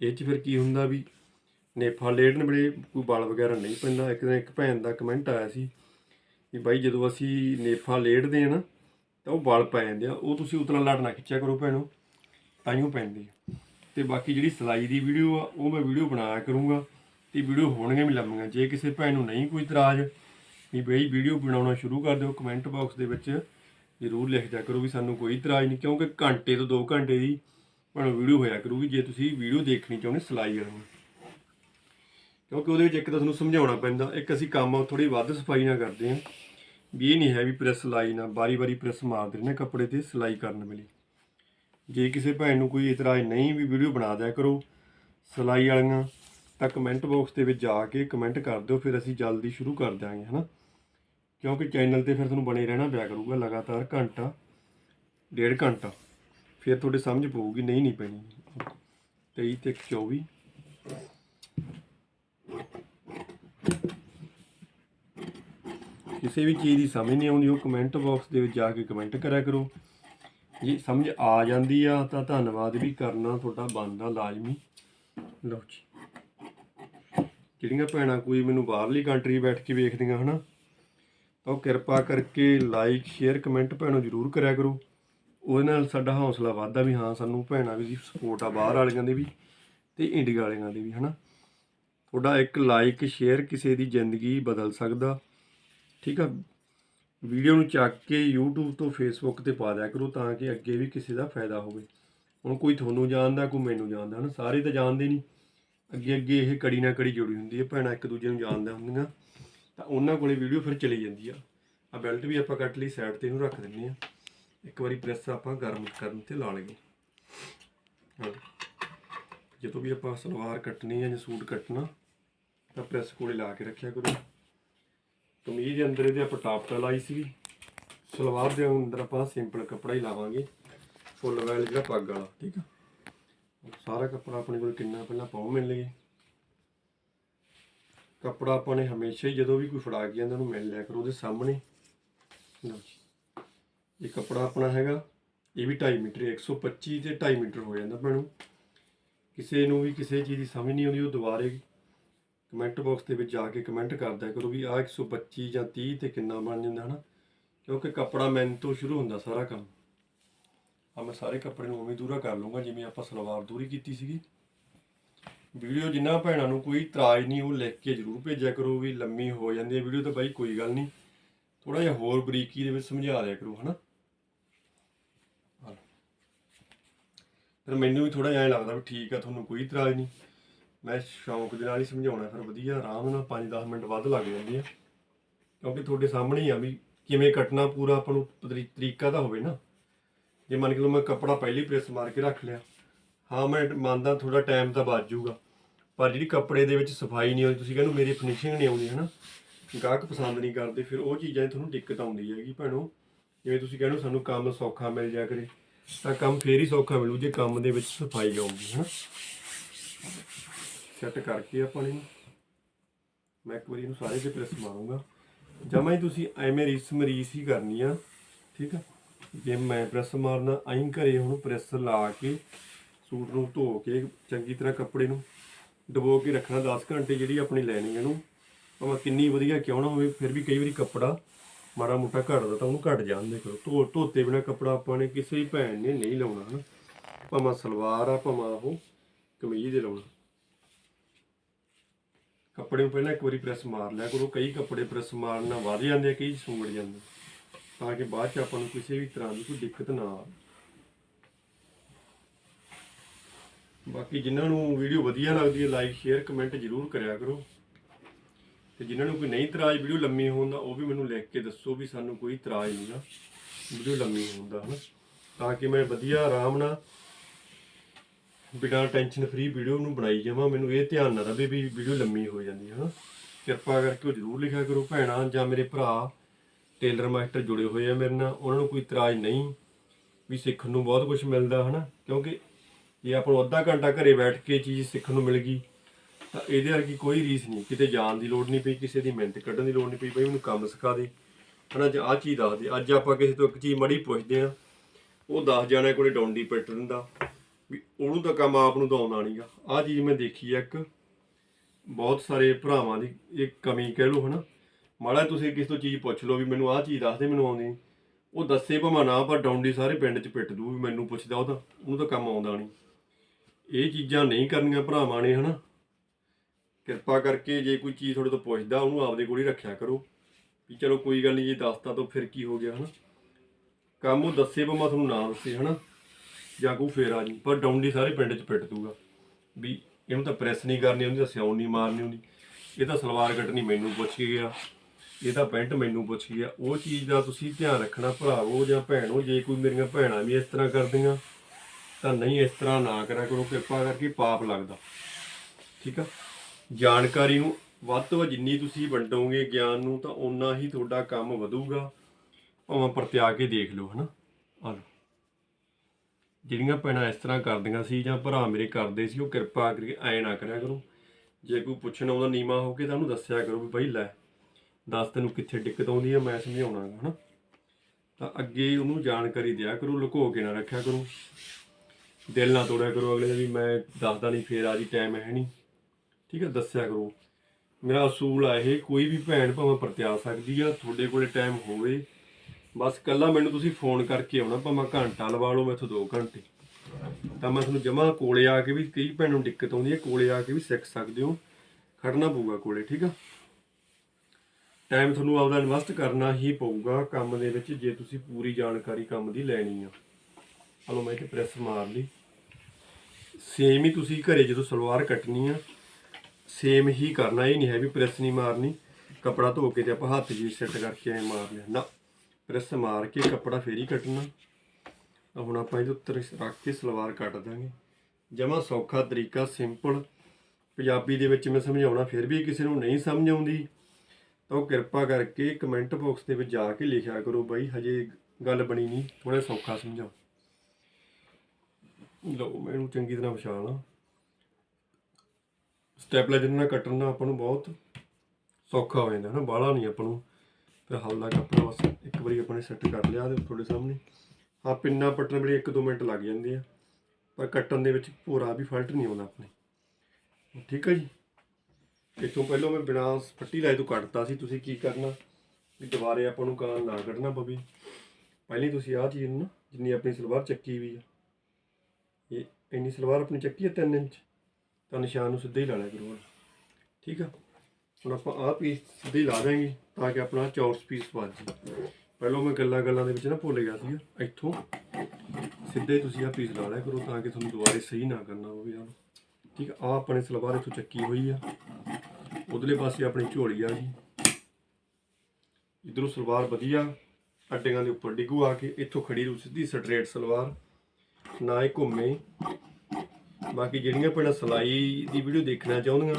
S1: ਇਹ ਚ ਫਿਰ ਕੀ ਹੁੰਦਾ ਵੀ ਨੇਫਾ ਲੇੜਨ ਵੇਲੇ ਕੋਈ ਬਲ ਵਗੈਰਾ ਨਹੀਂ ਪੈਂਦਾ। ਇੱਕ ਦਿਨ ਇੱਕ ਭੈਣ ਦਾ ਕਮੈਂਟ ਆਇਆ ਸੀ ਵੀ ਬਾਈ ਜਦੋਂ ਅਸੀਂ ਨੇਫਾ ਲੇੜਦੇ ਆ ਨਾ, ਤਾਂ ਉਹ ਬਲ ਪੈ ਜਾਂਦੇ ਆ। ਉਹ ਤੁਸੀਂ ਉਤਨਾ ਲੜ ਨਾ ਖਿੱਚਿਆ ਕਰੋ ਭੈਣੋ ਤਾਈਓ ਪੈਂਦੇ ਆ। ਤੇ ਬਾਕੀ ਜਿਹੜੀ ਸਿਲਾਈ ਦੀ ਵੀਡੀਓ ਆ, ਉਹ ਮੈਂ ਵੀਡੀਓ ਬਣਾਇਆ ਕਰੂੰਗਾ। ਤੇ ਵੀਡੀਓ ਹੋਣਗੀਆਂ ਵੀ ਲੰਮੀਆਂ। ਜੇ ਕਿਸੇ ਭੈਣ ਨੂੰ ਨਹੀਂ ਕੋਈ ਇਤਰਾਜ਼ ਵੀ ਬਈ ਵੀਡੀਓ ਬਣਾਉਣਾ ਸ਼ੁਰੂ ਕਰ ਦਿਓ ਕਮੈਂਟ ਬਾਕਸ ਦੇ ਵਿੱਚ ਜ਼ਰੂਰ ਲਿਖ ਦਿਆ ਕਰੋ ਵੀ ਸਾਨੂੰ ਕੋਈ ਇਤਰਾਜ਼ ਨਹੀਂ, ਕਿਉਂਕਿ ਘੰਟੇ ਤੋਂ 2 ਘੰਟੇ ਦੀ ਤੁਹਾਨੂੰ ਵੀਡੀਓ ਹੋਇਆ ਕਰੂਗੀ ਜੇ ਤੁਸੀਂ ਵੀਡੀਓ ਦੇਖਣੀ ਚਾਹੁੰਦੇ, ਸਿਲਾਈ ਵਾਲੀ ਕਿਉਂਕਿ ਉਹਦੇ ਵਿੱਚ ਇੱਕ ਤਾਂ ਤੁਹਾਨੂੰ ਸਮਝਾਉਣਾ ਪੈਂਦਾ, ਇੱਕ ਅਸੀਂ ਕੰਮ ਥੋੜੀ ਵੱਧ ਸਫ਼ਾਈ ਨਾਲ ਕਰਦੇ ਹਾਂ, ਵੀ ਇਹ ਨਹੀਂ ਹੈ ਵੀ ਪ੍ਰੈਸ ਲਾਈ ਨਾ ਬਾਰੀ-ਬਾਰੀ ਪ੍ਰੈਸ ਮਾਰਦੇ ਨੇ ਕੱਪੜੇ ਤੇ ਸਿਲਾਈ ਕਰਨ ਵੇਲੇ। ਜੇ ਕਿਸੇ ਭੈਣ ਨੂੰ ਕੋਈ ਇਤਰਾਜ਼ ਨਹੀਂ ਵੀ ਵੀਡੀਓ ਬਣਾ ਦਿਆ ਕਰੋ ਸਿਲਾਈ ਵਾਲੀਆਂ, ਤਾਂ ਕਮੈਂਟ ਬਾਕਸ ਦੇ ਵਿੱਚ ਜਾ ਕੇ ਕਮੈਂਟ ਕਰ ਦਿਓ, ਫਿਰ ਅਸੀਂ ਜਲਦੀ ਸ਼ੁਰੂ ਕਰ ਦਿਆਂਗੇ, ਹਨਾ? ਕਿਉਂਕਿ ਚੈਨਲ ਤੇ ਫਿਰ ਤੁਹਾਨੂੰ ਬਣੇ ਰਹਿਣਾ ਪਿਆ ਕਰੂਗਾ ਲਗਾਤਾਰ ਘੰਟਾ, ਡੇਢ ਘੰਟਾ। ਫਿਰ ਤੁਹਾਡੇ ਸਮਝ ਪਊਗੀ, ਨਹੀਂ ਨਹੀਂ ਪੈਣੀ। 23 ਤੇ 24 ਕਿਸੇ ਵੀ ਚੀਜ਼ ਦੀ ਸਮਝ ਨਹੀਂ ਆਉਂਦੀ, ਉਹ ਕਮੈਂਟ ਬਾਕਸ ਦੇ ਵਿੱਚ ਜਾ ਕੇ ਕਮੈਂਟ ਕਰਿਆ ਕਰੋ। ਜੇ ਸਮਝ ਆ ਜਾਂਦੀ ਆ, ਤਾਂ ਧੰਨਵਾਦ ਵੀ ਕਰਨਾ ਤੁਹਾਡਾ ਬਣਦਾ ਲਾਜ਼ਮੀ। ਲਓ ਜੀ। ਜਿਹੜੀਆਂ ਭੈਣਾਂ ਕੋਈ ਮੈਨੂੰ ਬਾਹਰਲੀ ਕੰਟਰੀ ਬੈਠ ਕੇ ਵੇਖਦੀਆਂ, ਹਨਾ? ਤਾਂ ਉਹ ਕਿਰਪਾ ਕਰਕੇ ਲਾਈਕ ਸ਼ੇਅਰ ਕਮੈਂਟ ਭੈਣੋ ਜਰੂਰ ਕਰਿਆ ਕਰੋ। ਉਹਦੇ ਨਾਲ ਸਾਡਾ ਹੌਸਲਾ ਵੱਧਦਾ ਵੀ ਹਾਂ, ਸਾਨੂੰ ਭੈਣਾਂ ਵੀ ਸਪੋਰਟ ਆ ਬਾਹਰ ਵਾਲਿਆਂ ਦੀ ਵੀ ਤੇ ਇੰਡੀਆ ਵਾਲਿਆਂ ਦੀ ਵੀ, ਹਨਾ? ਤੁਹਾਡਾ ਇੱਕ ਲਾਈਕ ਸ਼ੇਅਰ ਕਿਸੇ ਦੀ ਜ਼ਿੰਦਗੀ ਬਦਲ ਸਕਦਾ। ਠੀਕ ਆ? ਵੀਡੀਓ ਨੂੰ ਚੱਕ ਕੇ YouTube ਤੋਂ Facebook ਤੇ ਪਾ ਦਿਆ ਕਰੋ ਤਾਂ ਕਿ ਅੱਗੇ ਵੀ ਕਿਸੇ ਦਾ ਫਾਇਦਾ ਹੋਵੇ। ਹੁਣ ਕੋਈ ਤੁਹਾਨੂੰ ਜਾਣਦਾ, ਕੋਈ ਮੈਨੂੰ ਜਾਣਦਾ, ਹਨ? ਸਾਰੇ ਤਾਂ ਜਾਣਦੇ ਨਹੀਂ। ਅੱਗੇ ਅੱਗੇ ਇਹ ਕੜੀ ਨਾ ਕੜੀ ਜੁੜੀ ਹੁੰਦੀ ਹੈ, ਭੈਣਾਂ ਇੱਕ ਦੂਜੇ ਨੂੰ ਜਾਣਦਾ ਹੁੰਦੀਆਂ। ਤਾਂ ਉਹਨਾਂ ਕੋਲੇ ਵੀਡੀਓ ਫਿਰ ਚਲੀ ਜਾਂਦੀ ਆ। ਆ ਬੈਲਟ ਵੀ ਆਪਾਂ ਕੱਟ ਲਈ ਸਾਈਡ ਤੇ ਇਹਨੂੰ ਰੱਖ ਦਿੰਨੇ ਆ। ਇੱਕ ਵਾਰੀ ਪ੍ਰੈਸ ਆਪਾਂ ਗਰਮ ਕਰਨ ਤੇ ਲਾ ਲਈਏ। ਜਦੋਂ ਵੀ ਆਪਾਂ ਸਲਵਾਰ ਕੱਟਣੀ ਹੈ ਜਾਂ ਸੂਟ ਕੱਟਣਾ, ਤਾਂ ਪ੍ਰੈਸ ਕੋਲੇ ਲਾ ਕੇ ਰੱਖਿਆ ਕਰੋ। ਕਮੀਜ਼ ਦੇ ਅੰਦਰ ਇਹਦੇ ਆਪਾਂ ਟਾਪ ਲਾਈ ਸੀ ਸਲਵਾਰ ਦੇ ਅੰਦਰ ਆਪਾਂ ਸਿੰਪਲ ਕੱਪੜਾ ਹੀ ਲਾਵਾਂਗੇ। ਫੁੱਲ ਵੈਲ ਜਿਹੜਾ ਪੱਗ ਵਾਲਾ, ਠੀਕ ਆ। ਸਾਰਾ ਕੱਪੜਾ ਆਪਣੇ ਕੋਲ ਕਿੰਨਾ ਪਹਿਲਾਂ ਪਾਉ ਮਿਲ ਲਈਏ। ਕੱਪੜਾ ਆਪਾਂ ਨੇ ਹਮੇਸ਼ਾ ਹੀ ਜਦੋਂ ਵੀ ਕੋਈ ਫੜਾ ਕੇ ਜਾਂਦਾ ਉਹਨੂੰ ਮਿਲ ਲਿਆ ਕਰੋ ਉਹਦੇ ਸਾਹਮਣੇ। ਲਓ ਜੀ। ਇਹ ਕੱਪੜਾ ਆਪਣਾ ਹੈਗਾ ਇਹ ਵੀ 2.5 ਮੀਟਰ ਹੈ, 125 ਤੇ 2.5 ਮੀਟਰ ਹੋ ਜਾਂਦਾ ਭੈਣੋ। ਕਿਸੇ ਨੂੰ ਵੀ ਕਿਸੇ ਚੀਜ਼ ਦੀ ਸਮਝ ਨਹੀਂ ਆਉਂਦੀ ਉਹ ਦੁਬਾਰੇ ਕਮੈਂਟ ਬਾਕਸ ਦੇ ਵਿੱਚ ਜਾ ਕੇ ਕਮੈਂਟ ਕਰਦਾ ਕਰੋ ਵੀ ਆਹ 125 ਜਾਂ 30 ਤੇ ਕਿੰਨਾ ਬਣ ਜਾਂਦਾ ਹਨਾ? ਕਿਉਂਕਿ ਕੱਪੜਾ ਮੈਨ ਤੋਂ ਸ਼ੁਰੂ ਹੁੰਦਾ ਸਾਰਾ ਕੰਮ। ਆ ਮੈਂ ਸਾਰੇ ਕੱਪੜੇ ਨੂੰ ਉਵੇਂ ਦੂਰਾ ਕਰ ਲੂੰਗਾ ਜਿਵੇਂ ਆਪਾਂ ਸਲਵਾਰ ਦੂਰੀ ਕੀਤੀ ਸੀਗੀ। ਵੀਡੀਓ ਜਿੰਨਾ ਭੈਣਾਂ ਨੂੰ ਕੋਈ ਇਤਰਾਜ਼ ਨਹੀਂ, ਉਹ ਲਿਖ ਕੇ ਜ਼ਰੂਰ ਭੇਜਿਆ ਕਰੋ ਵੀ ਲੰਮੀ ਹੋ ਜਾਂਦੀ ਹੈ ਵੀਡੀਓ, ਤਾਂ ਬਾਈ ਕੋਈ ਗੱਲ ਨਹੀਂ। ਥੋੜਾ ਜਿਹਾ ਹੋਰ ਬਰੀਕੀ ਦੇ ਵਿੱਚ ਸਮਝਾ ਦਿਆ ਕਰੋ, ਹਨਾ? ਹਾਂ। ਫਿਰ ਮੈਨੂੰ ਵੀ ਥੋੜਾ ਜਿਹਾ ਐਂ ਲੱਗਦਾ ਵੀ ਠੀਕ ਆ, ਤੁਹਾਨੂੰ ਕੋਈ ਇਤਰਾਜ਼ ਨਹੀਂ। ਮੈਂ ਸ਼ੌਂਕ ਦੇ ਨਾਲ ਹੀ ਸਮਝਾਉਣਾ, ਫਿਰ ਵਧੀਆ, ਆਰਾਮ ਨਾਲ 5-10 ਮਿੰਟ ਵੱਧ ਲੱਗ ਜਾਂਦੇ ਆ। ਕਿਉਂਕਿ ਤੁਹਾਡੇ ਸਾਹਮਣੇ ਹੀ ਆ ਵੀ ਕਿਵੇਂ ਕੱਟਣਾ ਪੂਰਾ ਆਪਾਂ ਨੂੰ ਤਰੀਕਾ ਤਾਂ ਹੋਵੇ ਨਾ। ਜੇ ਮੰਨ ਕੇ ਲਓ ਮੈਂ ਕੱਪੜਾ ਪਹਿਲੀ ਪ੍ਰੈਸ ਮਾਰ ਕੇ ਰੱਖ ਲਿਆ ਹਾਂ, ਮੈਂ ਮੰਨਦਾ ਥੋੜਾ ਟਾਈਮ ਤਾਂ ਬਚ ਜਾਊਗਾ। ਪਰ ਜਿਹੜੀ ਕੱਪੜੇ ਦੇ ਵਿੱਚ ਸਫ਼ਾਈ ਨਹੀਂ ਆਉਂਦੀ, ਤੁਸੀਂ ਕਹਿੰਦੇ ਮੇਰੀ ਫਿਨਿਸ਼ਿੰਗ ਨਹੀਂ ਆਉਂਦੀ ਹੈ ਨਾ ਗਾਹਕ ਪਸੰਦ ਨਹੀਂ ਕਰਦੇ, ਫਿਰ ਉਹ ਚੀਜ਼ਾਂ 'ਚ ਤੁਹਾਨੂੰ ਦਿੱਕਤ ਆਉਂਦੀ ਹੈਗੀ ਭੈਣੋ। ਜਿਵੇਂ ਤੁਸੀਂ ਕਹਿੰਦੇ ਸਾਨੂੰ ਕੰਮ ਸੌਖਾ ਮਿਲ ਜਾ ਕਰੇ, ਤਾਂ ਕੰਮ ਫੇਰ ਹੀ ਸੌਖਾ ਮਿਲੂ ਜੇ ਕੰਮ ਦੇ ਵਿੱਚ ਸਫ਼ਾਈ ਆਊਗੀ ਹੈ ਨਾ ਸੈੱਟ ਕਰਕੇ ਆਪਾਂ ਇਹਨੂੰ ਮੈਂ ਇੱਕ ਵਾਰੀ ਇਹਨੂੰ ਸਾਰੇ ਤੇ ਪ੍ਰੈਸ ਮਾਰੂੰਗਾ। ਜਮਾਂ ਹੀ ਤੁਸੀਂ ਐਵੇਂ ਰੀਸ ਮਰੀਸ ਹੀ ਕਰਨੀ ਆ, ਠੀਕ ਆ? ਜੇ ਮੈਂ ਪ੍ਰੈਸ ਮਾਰਨਾ, ਐਂ ਘਰੇ ਹੁਣ ਪ੍ਰੈਸ ਲਾ ਕੇ ਸੂਟ ਨੂੰ ਧੋ ਕੇ ਚੰਗੀ ਤਰ੍ਹਾਂ ਕੱਪੜੇ ਨੂੰ ਡਬੋ ਕੇ ਰੱਖਣਾ 10 ਘੰਟੇ ਜਿਹੜੀ ਆਪਣੀ ਲੈਣੀ ਇਹਨੂੰ, ਭਾਵੇਂ ਕਿੰਨੀ ਵਧੀਆ ਕਿਉਂ ਨਾ ਹੋਵੇ, ਫਿਰ ਵੀ ਕਈ ਵਾਰੀ ਕੱਪੜਾ ਮਾੜਾ ਮੋਟਾ ਘਟਦਾ ਤਾਂ ਉਹਨੂੰ ਘਟ ਜਾਂਦੇ ਕਰੋ। ਧੋ, ਧੋਤੇ ਬਿਨਾ ਕੱਪੜਾ ਆਪਾਂ ਨੇ ਕਿਸੇ ਵੀ ਭੈਣ ਨੇ ਨਹੀਂ ਲਾਉਣਾ ਹਨਾ। ਭਾਵੇਂ ਸਲਵਾਰ ਆ, ਭਾਵੇਂ ਉਹ ਕਮੀਜ਼ ਦੇ ਲਾਉਣਾ। ਕੱਪੜੇ ਨੂੰ ਪਹਿਲਾਂ ਇੱਕ ਵਾਰੀ ਪ੍ਰੈਸ ਮਾਰ ਲਿਆ ਕਰੋ। ਕਈ ਕੱਪੜੇ ਪ੍ਰੈਸ ਮਾਰਨ ਨਾਲ ਵੱਧ ਜਾਂਦੇ ਆ, ਕਈ ਸੁੰਗੜ ਜਾਂਦੇ ਤਾਂ ਕਿ ਬਾਅਦ ਚ ਆਪਾਂ ਨੂੰ ਕਿਸੇ ਵੀ ਤਰ੍ਹਾਂ ਦੀ ਕੋਈ ਦਿੱਕਤ ਨਾ ਆਵੇ। ਬਾਕੀ ਜਿਨ੍ਹਾਂ ਨੂੰ ਵੀਡੀਓ ਵਧੀਆ ਲੱਗਦੀ ਹੈ ਲਾਈਕ ਸ਼ੇਅਰ ਕਮੈਂਟ ਜ਼ਰੂਰ ਕਰਿਆ ਕਰੋ। ਤੇ ਜਿਨ੍ਹਾਂ ਨੂੰ ਕੋਈ ਨਹੀਂ ਇਤਰਾਜ਼ ਵੀਡੀਓ ਲੰਮੀ ਹੋਣ ਦਾ, ਉਹ ਵੀ ਮੈਨੂੰ ਲਿਖ ਕੇ ਦੱਸੋ ਵੀ ਸਾਨੂੰ ਕੋਈ ਇਤਰਾਜ਼ ਨਹੀਂਗਾ ਵੀਡੀਓ ਲੰਮੀ ਹੋਣ ਦਾ, ਹਨਾ। ਤਾਂ ਕਿ ਮੈਂ ਵਧੀਆ ਆਰਾਮ ਨਾਲ ਬਿਨਾਂ ਟੈਨਸ਼ਨ ਫ੍ਰੀ ਵੀਡੀਓ ਨੂੰ ਬਣਾਈ ਜਾਵਾਂ, ਮੈਨੂੰ ਇਹ ਧਿਆਨ ਨਾ ਰਵੇ ਵੀ ਵੀਡੀਓ ਲੰਮੀ ਹੋ ਜਾਂਦੀ ਹੈ ਹਨਾ। ਕਿਰਪਾ ਕਰਕੇ ਉਹ ਜ਼ਰੂਰ ਲਿਖਿਆ ਕਰੋ, ਭੈਣਾਂ ਜਾਂ ਮੇਰੇ ਭਰਾ ਟੇਲਰ ਮਾਸਟਰ ਜੁੜੇ ਹੋਏ ਆ ਮੇਰੇ ਨਾਲ, ਉਹਨਾਂ ਨੂੰ ਕੋਈ ਇਤਰਾਜ਼ ਨਹੀਂ ਵੀ ਸਿੱਖਣ ਨੂੰ ਬਹੁਤ ਕੁਝ ਮਿਲਦਾ, ਹਨਾ। ਕਿਉਂਕਿ ਜੇ ਆਪਾਂ ਨੂੰ ਅੱਧਾ ਘੰਟਾ ਘਰੇ ਬੈਠ ਕੇ ਚੀਜ਼ ਸਿੱਖਣ ਨੂੰ ਮਿਲ ਗਈ, ਤਾਂ ਇਹਦੇ ਵਰਗੀ ਕੋਈ ਰੀਸ ਨਹੀਂ, ਕਿਤੇ ਜਾਣ ਦੀ ਲੋੜ ਨਹੀਂ ਪਈ, ਕਿਸੇ ਦੀ ਮਿਹਨਤ ਕੱਢਣ ਦੀ ਲੋੜ ਨਹੀਂ ਪਈ, ਬਈ ਮੈਨੂੰ ਕੰਮ ਸਿਖਾ ਦੇ। ਹਨਾ, ਅੱਜ ਆਹ ਚੀਜ਼ ਦੱਸਦੇ ਅੱਜ ਆਪਾਂ ਕਿਸੇ ਤੋਂ ਇੱਕ ਚੀਜ਼ ਮੜੀ ਪੁੱਛਦੇ ਆ ਉਹ ਦੱਸ ਜਾਣਾ ਕੋਲੇ ਡੌਂਡੀ ਪਿੱਟ ਦਿੰਦਾ, ਵੀ ਉਹਨੂੰ ਤਾਂ ਕੰਮ ਆਪ ਨੂੰ ਤਾਂ ਆਉਂਦਾ ਨਹੀਂਗਾ ਆਹ ਚੀਜ਼ ਮੈਂ ਦੇਖੀ ਆ ਇੱਕ, ਬਹੁਤ ਸਾਰੇ ਭਰਾਵਾਂ ਦੀ ਇਹ ਕਮੀ ਕਹਿ ਲਓ, ਹਨਾ। ਮਾੜਾ ਤੁਸੀਂ ਕਿਸੇ ਤੋਂ ਚੀਜ਼ ਪੁੱਛ ਲਓ ਵੀ ਮੈਨੂੰ ਆਹ ਚੀਜ਼ ਦੱਸ ਦੇ, ਮੈਨੂੰ ਆਉਂਦੀ ਉਹ ਦੱਸੇ ਭਾਵੇਂ ਨਾ, ਪਰ ਡੌਂਡੀ ਸਾਰੇ ਪਿੰਡ 'ਚ ਪਿੱਟ ਦੂ ਵੀ ਮੈਨੂੰ ਪੁੱਛਦਾ ਉਹ ਤਾਂ ਉਹਨੂੰ ਤਾਂ ਕੰਮ ਆਉਂਦਾ ਨਹੀਂ ਇਹ ਚੀਜ਼ਾਂ ਨਹੀਂ ਕਰਨੀਆਂ ਭਰਾਵਾਂ ਨੇ, ਹਨਾ? ਕਿਰਪਾ ਕਰਕੇ ਜੇ ਕੋਈ ਚੀਜ਼ ਤੁਹਾਡੇ ਤੋਂ ਪੁੱਛਦਾ, ਉਹਨੂੰ ਆਪਦੇ ਕੋਲ ਹੀ ਰੱਖਿਆ ਕਰੋ। ਵੀ ਚਲੋ ਕੋਈ ਗੱਲ ਨਹੀਂ, ਜੇ ਦੱਸਤਾ ਤਾਂ ਫਿਰ ਕੀ ਹੋ ਗਿਆ, ਹਨਾ? ਕੰਮ ਉਹ ਦੱਸੇ ਭਾਵੇਂ ਤੁਹਾਨੂੰ ਨਾ ਦੱਸੇ, ਹਨਾ? ਜਾਂ ਕੋਈ ਫੇਰ ਆ ਜੀ, ਪਰ ਡੌਂਡੀ ਸਾਰੇ ਪਿੰਡ 'ਚ ਪਿੱਟ ਦੂਗਾ। ਵੀ ਇਹਨੂੰ ਤਾਂ ਪ੍ਰੈਸ ਨਹੀਂ ਕਰਨੀ ਹੁੰਦੀ, ਤਾਂ ਸਿਉਣ ਨਹੀਂ ਮਾਰਨੀ ਹੁੰਦੀ। ਇਹ ਤਾਂ ਸਲਵਾਰ ਕੱਟਣੀ ਮੈਨੂੰ ਪੁੱਛ ਕੇ ਗਿਆ। ਇਹ ਤਾਂ ਪੈਂਟ ਮੈਨੂੰ ਪੁੱਛ ਗਿਆ। ਉਹ ਚੀਜ਼ ਦਾ ਤੁਸੀਂ ਧਿਆਨ ਰੱਖਣਾ ਭਰਾਵੋ ਜਾਂ ਭੈਣੋ, ਜੇ ਕੋਈ ਮੇਰੀਆਂ ਭੈਣਾਂ ਵੀ ਇਸ ਤਰ੍ਹਾਂ ਕਰਦੀਆਂ ਤਾਂ ਨਹੀਂ ਇਸ ਤਰ੍ਹਾਂ ਨਾ ਕਰਿਆ ਕਰੋ ਕਿਰਪਾ ਕਰਕੇ ਪਾਪ ਲੱਗਦਾ। ਠੀਕ ਆ? ਜਾਣਕਾਰੀ ਨੂੰ ਵੱਧ ਤੋਂ ਵੱਧ ਜਿੰਨੀ ਤੁਸੀਂ ਵੰਡੋਗੇ ਗਿਆਨ ਨੂੰ ਤਾਂ ਉਨਾ ਹੀ ਤੁਹਾਡਾ ਕੰਮ ਵਧੂਗਾ। ਭਾਵੇਂ ਪਰਤਿਆ ਕੇ ਦੇਖ ਲਓ ਹਨਾ? ਆ ਲਓ। ਜਿਹੜੀਆਂ ਭੈਣਾਂ ਇਸ ਤਰ੍ਹਾਂ ਕਰਦੀਆਂ ਸੀ ਜਾਂ ਭਰਾ ਮੇਰੇ ਕਰਦੇ ਸੀ ਉਹ ਕਿਰਪਾ ਕਰਕੇ ਐ ਨਾ ਕਰਿਆ ਕਰੋ। ਜੇ ਕੋਈ ਪੁੱਛਣ ਆਉਂਦਾ ਨੀਮਾ ਹੋ ਕੇ ਤਾਂ ਉਹਨੂੰ ਦੱਸਿਆ ਕਰੋ ਵੀ ਭਾਈ ਲੈ ਦੱਸ ਤੈਨੂੰ ਕਿੱਥੇ ਦਿੱਕਤ ਆਉਂਦੀ ਹੈ ਮੈਂ ਸਮਝਾਉਣਾ ਗਾ, ਹਨਾ? ਤਾਂ ਅੱਗੇ ਉਹਨੂੰ ਜਾਣਕਾਰੀ ਦਿਆ ਕਰੋ ਲੁਕੋ ਕੇ ਨਾ ਰੱਖਿਆ ਕਰੋ। ਦਿਲ ਨਾ ਤੋੜਿਆ ਕਰੋ ਅਗਲੇ ਦਾ ਵੀ ਮੈਂ ਦੱਸਦਾ ਨਹੀਂ, ਫੇਰ ਆ ਜੀ ਟਾਈਮ ਹੈ ਨਹੀਂ। ਠੀਕ ਹੈ, ਦੱਸਿਆ ਕਰੋ। ਮੇਰਾ ਅਸੂਲ ਆ ਇਹ, ਕੋਈ ਵੀ ਭੈਣ ਭਾਵੇਂ ਪਰਤਿਆ ਸਕਦੀ ਆ, ਤੁਹਾਡੇ ਕੋਲੇ ਟਾਈਮ ਹੋਵੇ। ਬਸ ਕੱਲਾ ਮੈਨੂੰ ਤੁਸੀਂ ਫੋਨ ਕਰਕੇ ਆਉਣਾ, ਭਾਵੇਂ ਘੰਟਾ ਲਵਾ ਲਓ, ਮੈਥੋਂ 2 ਘੰਟੇ। ਤਾਂ ਮੈਂ ਤੁਹਾਨੂੰ ਜਮਾ ਕੋਲੇ ਆ ਕੇ ਵੀ, ਕਈ ਭੈਣ ਨੂੰ ਦਿੱਕਤ ਆਉਂਦੀ ਹੈ, ਕੋਲੇ ਆ ਕੇ ਵੀ ਸਿੱਖ ਸਕਦੇ ਹੋ। ਖੜਨਾ ਪਊਗਾ ਕੋਲੇ, ਠੀਕ ਆ? ਟਾਈਮ ਤੁਹਾਨੂੰ ਆਪਦਾ ਇਨਵੈਸਟ ਕਰਨਾ ਹੀ ਪਊਗਾ, ਕੰਮ ਦੇ ਵਿੱਚ, ਜੇ ਤੁਸੀਂ ਪੂਰੀ ਜਾਣਕਾਰੀ ਕੰਮ ਦੀ ਲੈਣੀ ਆ। ਹਲੋ ਮੈਂ ਇੱਥੇ ਪ੍ਰੈਸ ਮਾਰ ਲਈ। ਸੇਮ ਹੀ ਤੁਸੀਂ ਘਰੇ ਜਦੋਂ ਸਲਵਾਰ ਕੱਟਣੀ ਆ ਸੇਮ ਹੀ ਕਰਨਾ, ਇਹ ਨਹੀਂ ਹੈ ਵੀ ਪ੍ਰੈਸ ਨਹੀਂ ਮਾਰਨੀ। ਕਪੜਾ ਧੋ ਕੇ ਤੇ ਆਪਾਂ ਹੱਥ ਜੀ ਸੈੱਟ ਕਰਕੇ ਐ ਮਾਰ ਲਿਆ। ਨਾ, ਪ੍ਰੈਸ ਮਾਰ ਕੇ ਕਪੜਾ ਫੇਰ ਹੀ ਕੱਟਣਾ। ਹੁਣ ਆਪਾਂ ਇਹਦੇ ਉੱਤੇ ਰੱਖ ਕੇ ਸਲਵਾਰ ਕੱਟ ਦਾਂਗੇ। ਜਮਾ ਸੌਖਾ ਤਰੀਕਾ ਸਿੰਪਲ ਪੰਜਾਬੀ ਦੇ ਵਿੱਚ ਮੈਂ ਸਮਝਾਉਣਾ, ਫਿਰ ਵੀ ਕਿਸੇ ਨੂੰ ਨਹੀਂ ਸਮਝ ਆਉਂਦੀ। ਤਾਂ ਉਹ ਕਿਰਪਾ ਕਰਕੇ ਕਮੈਂਟ ਬਾਕਸ ਦੇ ਵਿੱਚ ਜਾ ਕੇ ਲਿਖਿਆ ਕਰੋ ਬਾਈ, ਹਜੇ ਗੱਲ ਬਣੀ ਨਹੀਂ ਥੋੜਾ ਸੌਖਾ ਸਮਝਾਓ। ਲਓ, ਮੈਂ ਇਹਨੂੰ ਚੰਗੀ ਤਰ੍ਹਾਂ ਵਿਛਾ ਲਾਂ ਸਟੈਪਲਰ ਨਾਲ ਕੱਟਣ ਨਾਲ ਆਪਾਂ ਨੂੰ ਬਹੁਤ ਸੌਖਾ ਹੋ ਜਾਂਦਾ ਨਾ, ਬਾਹਲਾ ਨਹੀਂ ਆਪਾਂ ਨੂੰ। ਫਿਰ ਹਲਦਾ ਕੱਪੜਾ ਬਸ ਇੱਕ ਵਾਰੀ ਆਪਾਂ ਨੇ ਸੈੱਟ ਕਰ ਲਿਆ ਤੇ ਤੁਹਾਡੇ ਸਾਹਮਣੇ। ਹਾਂ ਪਿੰਨਾ ਪੱਟਣ ਵੇਲੇ 1-2 ਮਿੰਟ ਲੱਗ ਜਾਂਦੇ ਆ, ਪਰ ਕੱਟਣ ਦੇ ਵਿੱਚ ਭੋਰਾ ਵੀ ਫਲਟ ਨਹੀਂ ਆਉਂਦਾ ਆਪਣੇ। ਠੀਕ ਹੈ ਜੀ? ਇਸ ਤੋਂ ਪਹਿਲਾਂ ਮੈਂ ਬਿਨਾਂ ਫੱਟੀ ਲਾਏ ਤੋਂ ਕੱਟਤਾ ਸੀ, ਤੁਸੀਂ ਕੀ ਕਰਨਾ? ਵੀ ਦੁਬਾਰੇ ਆਪਾਂ ਨੂੰ ਕਾਂ ਨਾ ਕੱਢਣਾ ਪਵੇ। ਪਹਿਲੀ ਤੁਸੀਂ ਆਹ ਚੀਜ਼ ਨੂੰ ਨਾ, ਜਿੰਨੀ ਆਪਣੀ ਸਲਵਾਰ ਚੱਕੀ ਵੀ ਆ ਇਹ ਇੰਨੀ ਸਲਵਾਰ ਆਪਣੀ ਚੱਕੀ ਹੈ 3 ਇੰਚ, ਤਾਂ ਨਿਸ਼ਾਨ ਨੂੰ ਸਿੱਧਾ ਹੀ ਲਾ ਲਿਆ ਕਰੋ ਠੀਕ ਆ? ਹੁਣ ਆਪਾਂ ਆਹ ਪੀਸ ਸਿੱਧਾ ਹੀ ਲਾ ਦਾਂਗੇ ਤਾਂ ਕਿ ਆਪਣਾ ਚੌਰਸ ਪੀਸ ਬਣ। ਜੇ ਪਹਿਲਾਂ ਮੈਂ ਗੱਲਾਂ ਗੱਲਾਂ ਦੇ ਵਿੱਚ ਨਾ ਭੁੱਲ ਗਿਆ ਸੀ ਇੱਥੋਂ ਸਿੱਧੇ ਤੁਸੀਂ ਆਹ ਪੀਸ ਲਾ ਲਿਆ ਕਰੋ, ਤਾਂ ਕਿ ਤੁਹਾਨੂੰ ਦੁਬਾਰੇ ਸਹੀ ਨਾ ਕਰਨਾ ਹੋਵੇ ਇਹਨੂੰ ਠੀਕ ਆ? ਆਹ ਆਪਣੇ ਸਲਵਾਰ ਇੱਥੋਂ ਚੱਕੀ ਹੋਈ ਆ। ਉਧਰਲੇ ਪਾਸੇ ਆਪਣੀ ਝੋਲੀ ਆ ਜੀ। ਇਧਰੋਂ ਸਲਵਾਰ ਵਧੀਆ, ਅੱਡਿਆਂ ਦੇ ਉੱਪਰ ਡਿੱਗੂ ਆ ਕੇ, ਇੱਥੋਂ ਖੜੀ ਰੂ ਸਿੱਧੀ ਸਟ੍ਰੇਟ ਸਲਵਾਰ। ਨਾ ਹੀ ਘੁੰਮੇ। ਬਾਕੀ ਜਿਹੜੀਆਂ ਪਿੰਡਾਂ ਸਲਾਈ ਦੀ ਵੀਡੀਓ ਦੇਖਣਾ ਚਾਹੁੰਦੀਆਂ,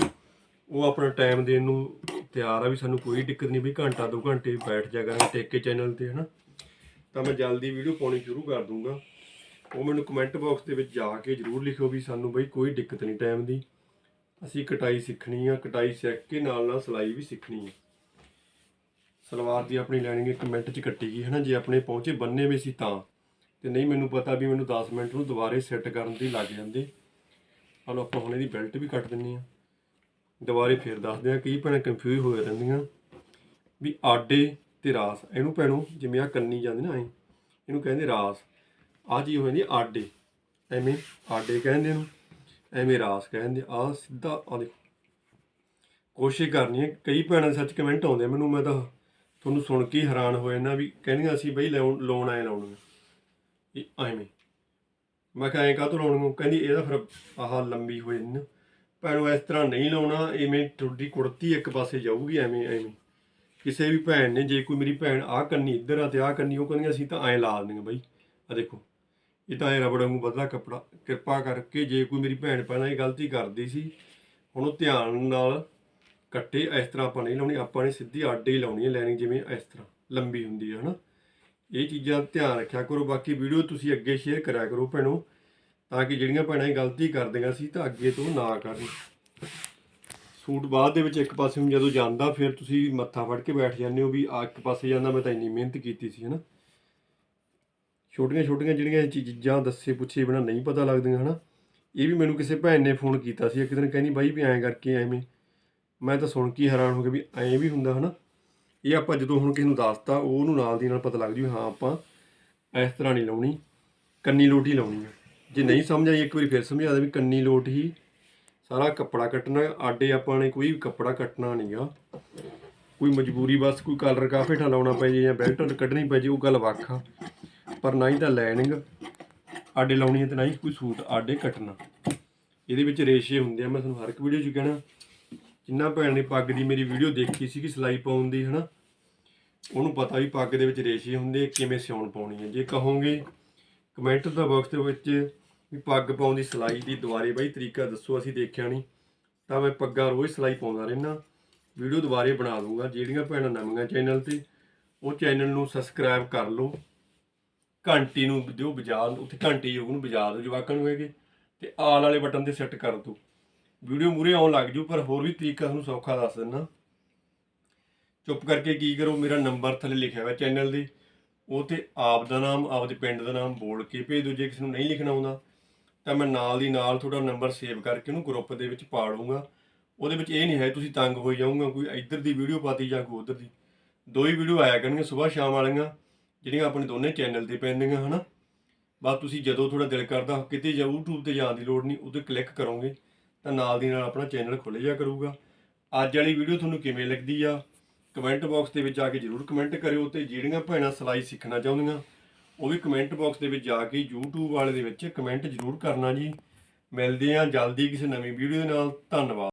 S1: ਉਹ ਆਪਣਾ ਟਾਈਮ ਦੇਣ ਨੂੰ ਤਿਆਰ ਆ ਵੀ ਸਾਨੂੰ ਕੋਈ ਦਿੱਕਤ ਨਹੀਂ ਵੀ ਘੰਟਾ ਦੋ ਘੰਟੇ ਬੈਠ ਜਾ ਕਰਾਂਗੇ ਟੇਕੇ ਚੈਨਲ ਤੇ, ਹਨਾ। ਤਾਂ ਮੈਂ ਜਲਦੀ ਵੀਡੀਓ ਪਾਉਣੀ ਸ਼ੁਰੂ ਕਰ ਦੂੰਗਾ। ਉਹ ਮੈਨੂੰ ਕਮੈਂਟ ਬਾਕਸ ਦੇ ਵਿੱਚ ਜਾ ਕੇ ਜਰੂਰ ਲਿਖੋ ਵੀ ਸਾਨੂੰ ਬਈ ਕੋਈ ਦਿੱਕਤ ਨਹੀਂ ਟਾਈਮ ਦੀ। ਅਸੀਂ ਕਟਾਈ ਸਿੱਖਣੀ ਆ, ਕਟਾਈ ਸਿੱਖ ਕੇ ਨਾਲ ਨਾਲ ਸਿਲਾਈ ਵੀ ਸਿੱਖਣੀ ਆ। ਸਲਵਾਰ ਦੀ ਆਪਣੀ ਲਾਈਨਿੰਗ ਇੱਕ ਮਿੰਟ 'ਚ ਕੱਟੀ ਗਈ ਹੈ ਨਾ ਜੇ ਆਪਣੇ ਪਹੁੰਚੇ ਬੰਨੇ ਵੀ ਸੀ ਤਾਂ। ਤੇ ਨਹੀਂ ਮੈਨੂੰ ਪਤਾ ਵੀ ਮੈਨੂੰ 10 ਮਿੰਟ ਨੂੰ ਦੁਬਾਰੇ ਸੈੱਟ ਕਰਨ ਦੀ ਲੱਗ ਜਾਂਦੇ। ਹਲੋ ਆਪਾਂ ਹੁਣ ਇਹਦੀ ਬੈਲਟ ਵੀ ਕੱਟ ਦਿੰਨੀ ਆ ਦੁਬਾਰੇ ਫੇਰ ਦੱਸਦੇ ਆ ਕਈ ਭੈਣਾਂ ਕਨਫਿਊਜ਼ ਹੋਏ ਰਹਿੰਦੀਆਂ। ਵੀ ਆਡੇ ਤੇ ਰਾਸ, ਇਹਨੂੰ ਭੈਣੋ ਜਿਵੇਂ ਆ ਕੰਨੀ ਜਾਂਦੀ ਨਾ ਐ ਇਹਨੂੰ ਕਹਿੰਦੇ ਰਾਸ। ਆ ਜੀ ਹੋ ਜਾਂਦੀ ਆਡੇ, ਐਵੇਂ ਆਡੇ ਕਹਿੰਦੇ ਇਹਨੂੰ, ਐਵੇਂ ਰਾਸ ਕਹਿੰਦੇ ਆ ਸਿੱਧਾ ਆ ਦੇਖੋ। ਕੋਸ਼ਿਸ਼ ਕਰਨੀ ਹੈ, ਕਈ ਭੈਣਾਂ ਸੱਚ ਕਮੈਂਟ ਆਉਂਦੇ ਆ ਮੈਨੂੰ, ਮੈਂ ਤਾਂ ਤੁਹਾਨੂੰ ਸੁਣ ਕੇ ਹੀ ਹੈਰਾਨ ਹੋ ਜਾਂਦਾ ਵੀ ਕਹਿੰਦੀਆਂ ਅਸੀਂ ਬਈ ਲਾਉਣ ਲੋਨ ਆਏ ਲਾਉਣਗੇ ਇਹ ਐਵੇਂ ਮੈਂ ਕਿਹਾ ਐਂ ਕਾਹਤੋਂ ਨੂੰ ਕਹਿੰਦੀ ਇਹਦਾ ਫਿਰ ਆਹ ਲੰਬੀ ਹੋ ਜਾਂਦੀ ਨਾ। ਭੈਣੋ ਇਸ ਤਰ੍ਹਾਂ ਨਹੀਂ ਲਾਉਣਾ ਐਵੇਂ ਤੁਹਾਡੀ ਕੁੜਤੀ ਇੱਕ ਪਾਸੇ ਜਾਊਗੀ, ਐਵੇਂ ਐਵੇਂ। ਕਿਸੇ ਵੀ ਭੈਣ ਨੇ, ਜੇ ਕੋਈ ਮੇਰੀ ਭੈਣ ਆਹ ਕੰਨੀ ਇੱਧਰ ਆ ਤੇ ਆਹ ਕੰਨੀ, ਉਹ ਕਹਿੰਦੀਆਂ ਅਸੀਂ ਤਾਂ ਐਂ ਲਾ ਦਿੰਦੇ ਬਾਈ। ਆ ਦੇਖੋ, ਇਹ ਤਾਂ ਐ ਰਬੜ ਵਾਂਗੂ ਬਦਲਾ ਕੱਪੜਾ। ਕਿਰਪਾ ਕਰਕੇ ਜੇ ਕੋਈ ਮੇਰੀ ਭੈਣ ਪਹਿਲਾਂ ਇਹ ਗਲਤੀ ਕਰਦੀ ਸੀ, ਹੁਣ ਉਹ ਧਿਆਨ ਨਾਲ ਕੱਟੇ, ਇਸ ਤਰ੍ਹਾਂ ਆਪਾਂ ਨਹੀਂ ਲਾਉਣੀ, ਆਪਾਂ ਨੇ ਸਿੱਧੀ ਆਡੇ ਹੀ ਲਾਉਣੀ ਹੈ, ਲੈਣੀ ਜਿਵੇਂ ਇਸ ਤਰ੍ਹਾਂ, ਲੰਬੀ ਹੁੰਦੀ ਹੈ, ਹਨਾ? ਇਹ ਚੀਜ਼ਾਂ ਧਿਆਨ ਰੱਖਿਆ ਕਰੋ, ਬਾਕੀ ਵੀਡੀਓ ਤੁਸੀਂ ਅੱਗੇ ਸ਼ੇਅਰ ਕਰਿਆ ਕਰੋ ਭੈਣੋ, ਤਾਂ ਕਿ ਜਿਹੜੀਆਂ ਭੈਣਾਂ ਇਹ ਗਲਤੀ ਕਰਦੀਆਂ ਸੀ ਤਾਂ ਅੱਗੇ ਤੋਂ ਨਾ ਕਰਨ। ਸੂਟ ਬਾਅਦ ਦੇ ਵਿੱਚ ਇੱਕ ਪਾਸੇ ਨੂੰ ਜਦੋਂ ਜਾਂਦਾ, ਫਿਰ ਤੁਸੀਂ ਮੱਥਾ ਫੜ ਕੇ ਬੈਠ ਜਾਂਦੇ ਹੋ ਵੀ ਆ ਇੱਕ ਪਾਸੇ ਜਾਂਦਾ, ਮੈਂ ਤਾਂ ਇੰਨੀ ਮਿਹਨਤ ਕੀਤੀ ਸੀ, ਹਨਾ? ਛੋਟੀਆਂ ਛੋਟੀਆਂ ਜਿਹੜੀਆਂ ਇਹ ਚੀਜ਼ਾਂ ਦੱਸੇ ਪੁੱਛੇ ਬਿਨਾ ਨਹੀਂ ਪਤਾ ਲੱਗਦੀਆਂ, ਹਨਾ? ਇਹ ਵੀ ਮੈਨੂੰ ਕਿਸੇ ਭੈਣ ਨੇ ਫੋਨ ਕੀਤਾ ਸੀ, ਇੱਕ ਦਿਨ ਕਹਿੰਦੀ, ਬਾਈ ਵੀ ਐਂ ਕਰਕੇ ਐਵੇਂ ਮੈਂ ਤਾਂ ਸੁਣ ਕੇ ਹੀ ਹੈਰਾਨ ਹੋ ਗਿਆ ਵੀ ਐਂ ਵੀ ਹੁੰਦਾ, ਹਨਾ? ਇਹ ਆਪਾਂ ਜਦੋਂ ਹੁਣ ਕਿਸੇ ਨੂੰ ਦੱਸਤਾ ਉਹਨੂੰ ਨਾਲ ਦੀ ਨਾਲ ਪਤਾ ਲੱਗ ਜੂ ਹਾਂ ਆਪਾਂ ਇਸ ਤਰ੍ਹਾਂ ਨਹੀਂ ਲਾਉਣੀ, ਕੰਨੀ ਲੋਟ ਹੀ ਲਾਉਣੀ ਆ। ਜੇ ਨਹੀਂ ਸਮਝ ਆਈ, ਇੱਕ ਵਾਰੀ ਫਿਰ ਸਮਝਾ ਦੇ ਵੀ ਕੰਨੀ ਲੋਟ ਹੀ ਸਾਰਾ ਕੱਪੜਾ ਕੱਟਣਾ, ਆਡੇ ਆਪਾਂ ਨੇ ਕੋਈ ਕੱਪੜਾ ਕੱਟਣਾ ਨਹੀਂਗਾ ਕੋਈ ਮਜਬੂਰੀ ਬਸ, ਕੋਈ ਕਲਰ ਕਾਫੇਠਾ ਲਾਉਣਾ ਪੈ ਜੇ ਜਾਂ ਬੈਲਟ ਕੱਢਣੀ ਪੈ ਜੇ, ਉਹ ਗੱਲ ਵੱਖ ਆ। ਪਰ ਨਾ ਹੀ ਤਾਂ ਲਾਈਨਿੰਗ ਆਡੇ ਲਾਉਣੀ ਹੈ ਤੇ ਨਾ ਹੀ ਕੋਈ ਸੂਟ ਆਡੇ ਕੱਟਣਾ। ਇਹਦੇ ਵਿੱਚ ਰੇਸ਼ੇ ਹੁੰਦੇ ਆ, ਮੈਂ ਤੁਹਾਨੂੰ ਹਰ ਇੱਕ ਵੀਡੀਓ 'ਚ ਕਹਿਣਾ। ਇਹਨਾਂ ਭੈਣ ਨੇ ਪੱਗ ਦੀ ਮੇਰੀ ਵੀਡੀਓ ਦੇਖੀ ਸੀ ਕਿ ਸਿਲਾਈ ਪਾਉਣ ਦੀ, ਹਨਾ? ਉਹਨੂੰ ਪਤਾ ਵੀ ਪੱਗ ਦੇ ਵਿੱਚ ਰੇਸ਼ੇ ਹੁੰਦੇ ਕਿਵੇਂ ਸਿਉਣ ਪਾਉਣੀ ਹੈ ਜੇ ਕਹੋਗੇ ਕਮੈਂਟ ਦਾ ਬਾਕਸ ਦੇ ਵਿੱਚ ਵੀ ਪੱਗ ਪਾਉਣ ਦੀ ਸਿਲਾਈ ਦੀ ਦੁਬਾਰੇ ਬਾਈ ਤਰੀਕਾ ਦੱਸੋ, ਅਸੀਂ ਦੇਖਿਆ ਨਹੀਂ ਤਾਂ ਮੈਂ ਪੱਗਾਂ ਰੋਜ਼ ਸਿਲਾਈ ਪਾਉਂਦਾ ਰਹਿਣਾ ਵੀਡੀਓ ਦੁਬਾਰੇ ਬਣਾ ਦੂੰਗਾ ਜਿਹੜੀਆਂ ਭੈਣਾਂ ਨਵੀਆਂ ਚੈਨਲ ਤੇ, ਉਹ ਚੈਨਲ ਨੂੰ ਸਬਸਕ੍ਰਾਈਬ ਕਰ ਲਓ। ਘੰਟੀ ਨੂੰ ਦਿਓ ਵਜਾ ਉੱਥੇ ਘੰਟੀ ਯੋਗ ਨੂੰ ਵਜਾ ਦਿਓ ਜਵਾਕਾਂ ਨੂੰ ਹੈਗੇ। ਤੇ ਆਲ ਵਾਲੇ ਬਟਨ ਤੇ ਸੈੱਟ ਕਰ ਦਿਓ। ਵੀਡੀਓ ਮੂਰੇ ਆਉਣ ਲੱਗ ਜੂ, ਪਰ ਹੋਰ ਵੀ ਤਰੀਕਾ ਤੁਹਾਨੂੰ ਸੌਖਾ ਦੱਸ ਦਿੰਨਾ ਚੁੱਪ ਕਰਕੇ ਕੀ ਕਰੋ, ਮੇਰਾ ਨੰਬਰ ਥੱਲੇ ਲਿਖਿਆ ਹੋਇਆ ਚੈਨਲ ਦੇ। ਉਹ ਤੇ ਆਪ ਦਾ ਨਾਮ, ਆਪਦੇ ਪਿੰਡ ਦਾ ਨਾਮ ਬੋਲ ਕੇ ਭੇਜ ਦਿਓ, ਜੇ ਕਿਸੇ ਨੂੰ ਨਹੀਂ ਲਿਖਣਾ ਆਉਂਦਾ। ਤਾਂ ਮੈਂ ਨਾਲ ਦੀ ਨਾਲ ਤੁਹਾਡਾ ਨੰਬਰ ਸੇਵ ਕਰਕੇ ਉਹਨੂੰ ਗਰੁੱਪ ਦੇ ਵਿੱਚ ਪਾ ਲੂੰਗਾ ਉਹਦੇ ਵਿੱਚ ਇਹ ਨਹੀਂ ਹੈ, ਤੁਸੀਂ ਤੰਗ ਹੋਈ ਜਾਊਗਾ, ਕੋਈ ਇੱਧਰ ਦੀ ਵੀਡੀਓ ਪਾਤੀ ਜਾਂ ਕੋਈ ਉੱਧਰ ਦੀ। ਦੋ ਹੀ ਵੀਡੀਓ ਆਇਆ ਕਰਨਗੀਆਂ ਸਵੇਰ ਸ਼ਾਮ ਵਾਲੀਆਂ, ਜਿਹੜੀਆਂ ਆਪਣੇ ਦੋਨੇ ਚੈਨਲ ਤੇ ਪੈਂਦੀਆਂ, ਹਨਾ? ਬਸ ਤੁਸੀਂ ਜਦੋਂ ਤੁਹਾਡਾ ਦਿਲ ਕਰਦਾ, ਕਿਤੇ ਜਾਂ YouTube ਤੇ ਜਾਣ ਦੀ ਲੋੜ ਨਹੀਂ ਉੱਤੇ ਕਲਿੱਕ ਕਰੋਗੇ। ਤਾਂ ਨਾਲ ਦੀ ਨਾਲ ਆਪਣਾ ਚੈਨਲ ਖੁੱਲ੍ਹ ਜਾ ਕਰੂਗਾ। ਅੱਜ ਵਾਲੀ ਵੀਡੀਓ ਤੁਹਾਨੂੰ ਕਿਵੇਂ ਲੱਗਦੀ ਆ? ਕਮੈਂਟ ਬਾਕਸ ਦੇ ਵਿੱਚ ਆ ਕੇ ਜਰੂਰ ਕਮੈਂਟ ਕਰਿਓ ਤੇ ਜਿਹੜੀਆਂ ਭੈਣਾਂ ਸਿਲਾਈ ਸਿੱਖਣਾ ਚਾਹੁੰਦੀਆਂ, ਉਹ ਵੀ ਕਮੈਂਟ ਬਾਕਸ ਦੇ ਵਿੱਚ ਜਾ ਕੇ YouTube ਵਾਲੇ ਦੇ ਵਿੱਚ ਕਮੈਂਟ ਜਰੂਰ ਕਰਨਾ ਜੀ। ਮਿਲਦੇ ਆ ਜਲਦੀ ਕਿਸੇ ਨਵੀਂ ਵੀਡੀਓ ਦੇ ਨਾਲ। ਧੰਨਵਾਦ।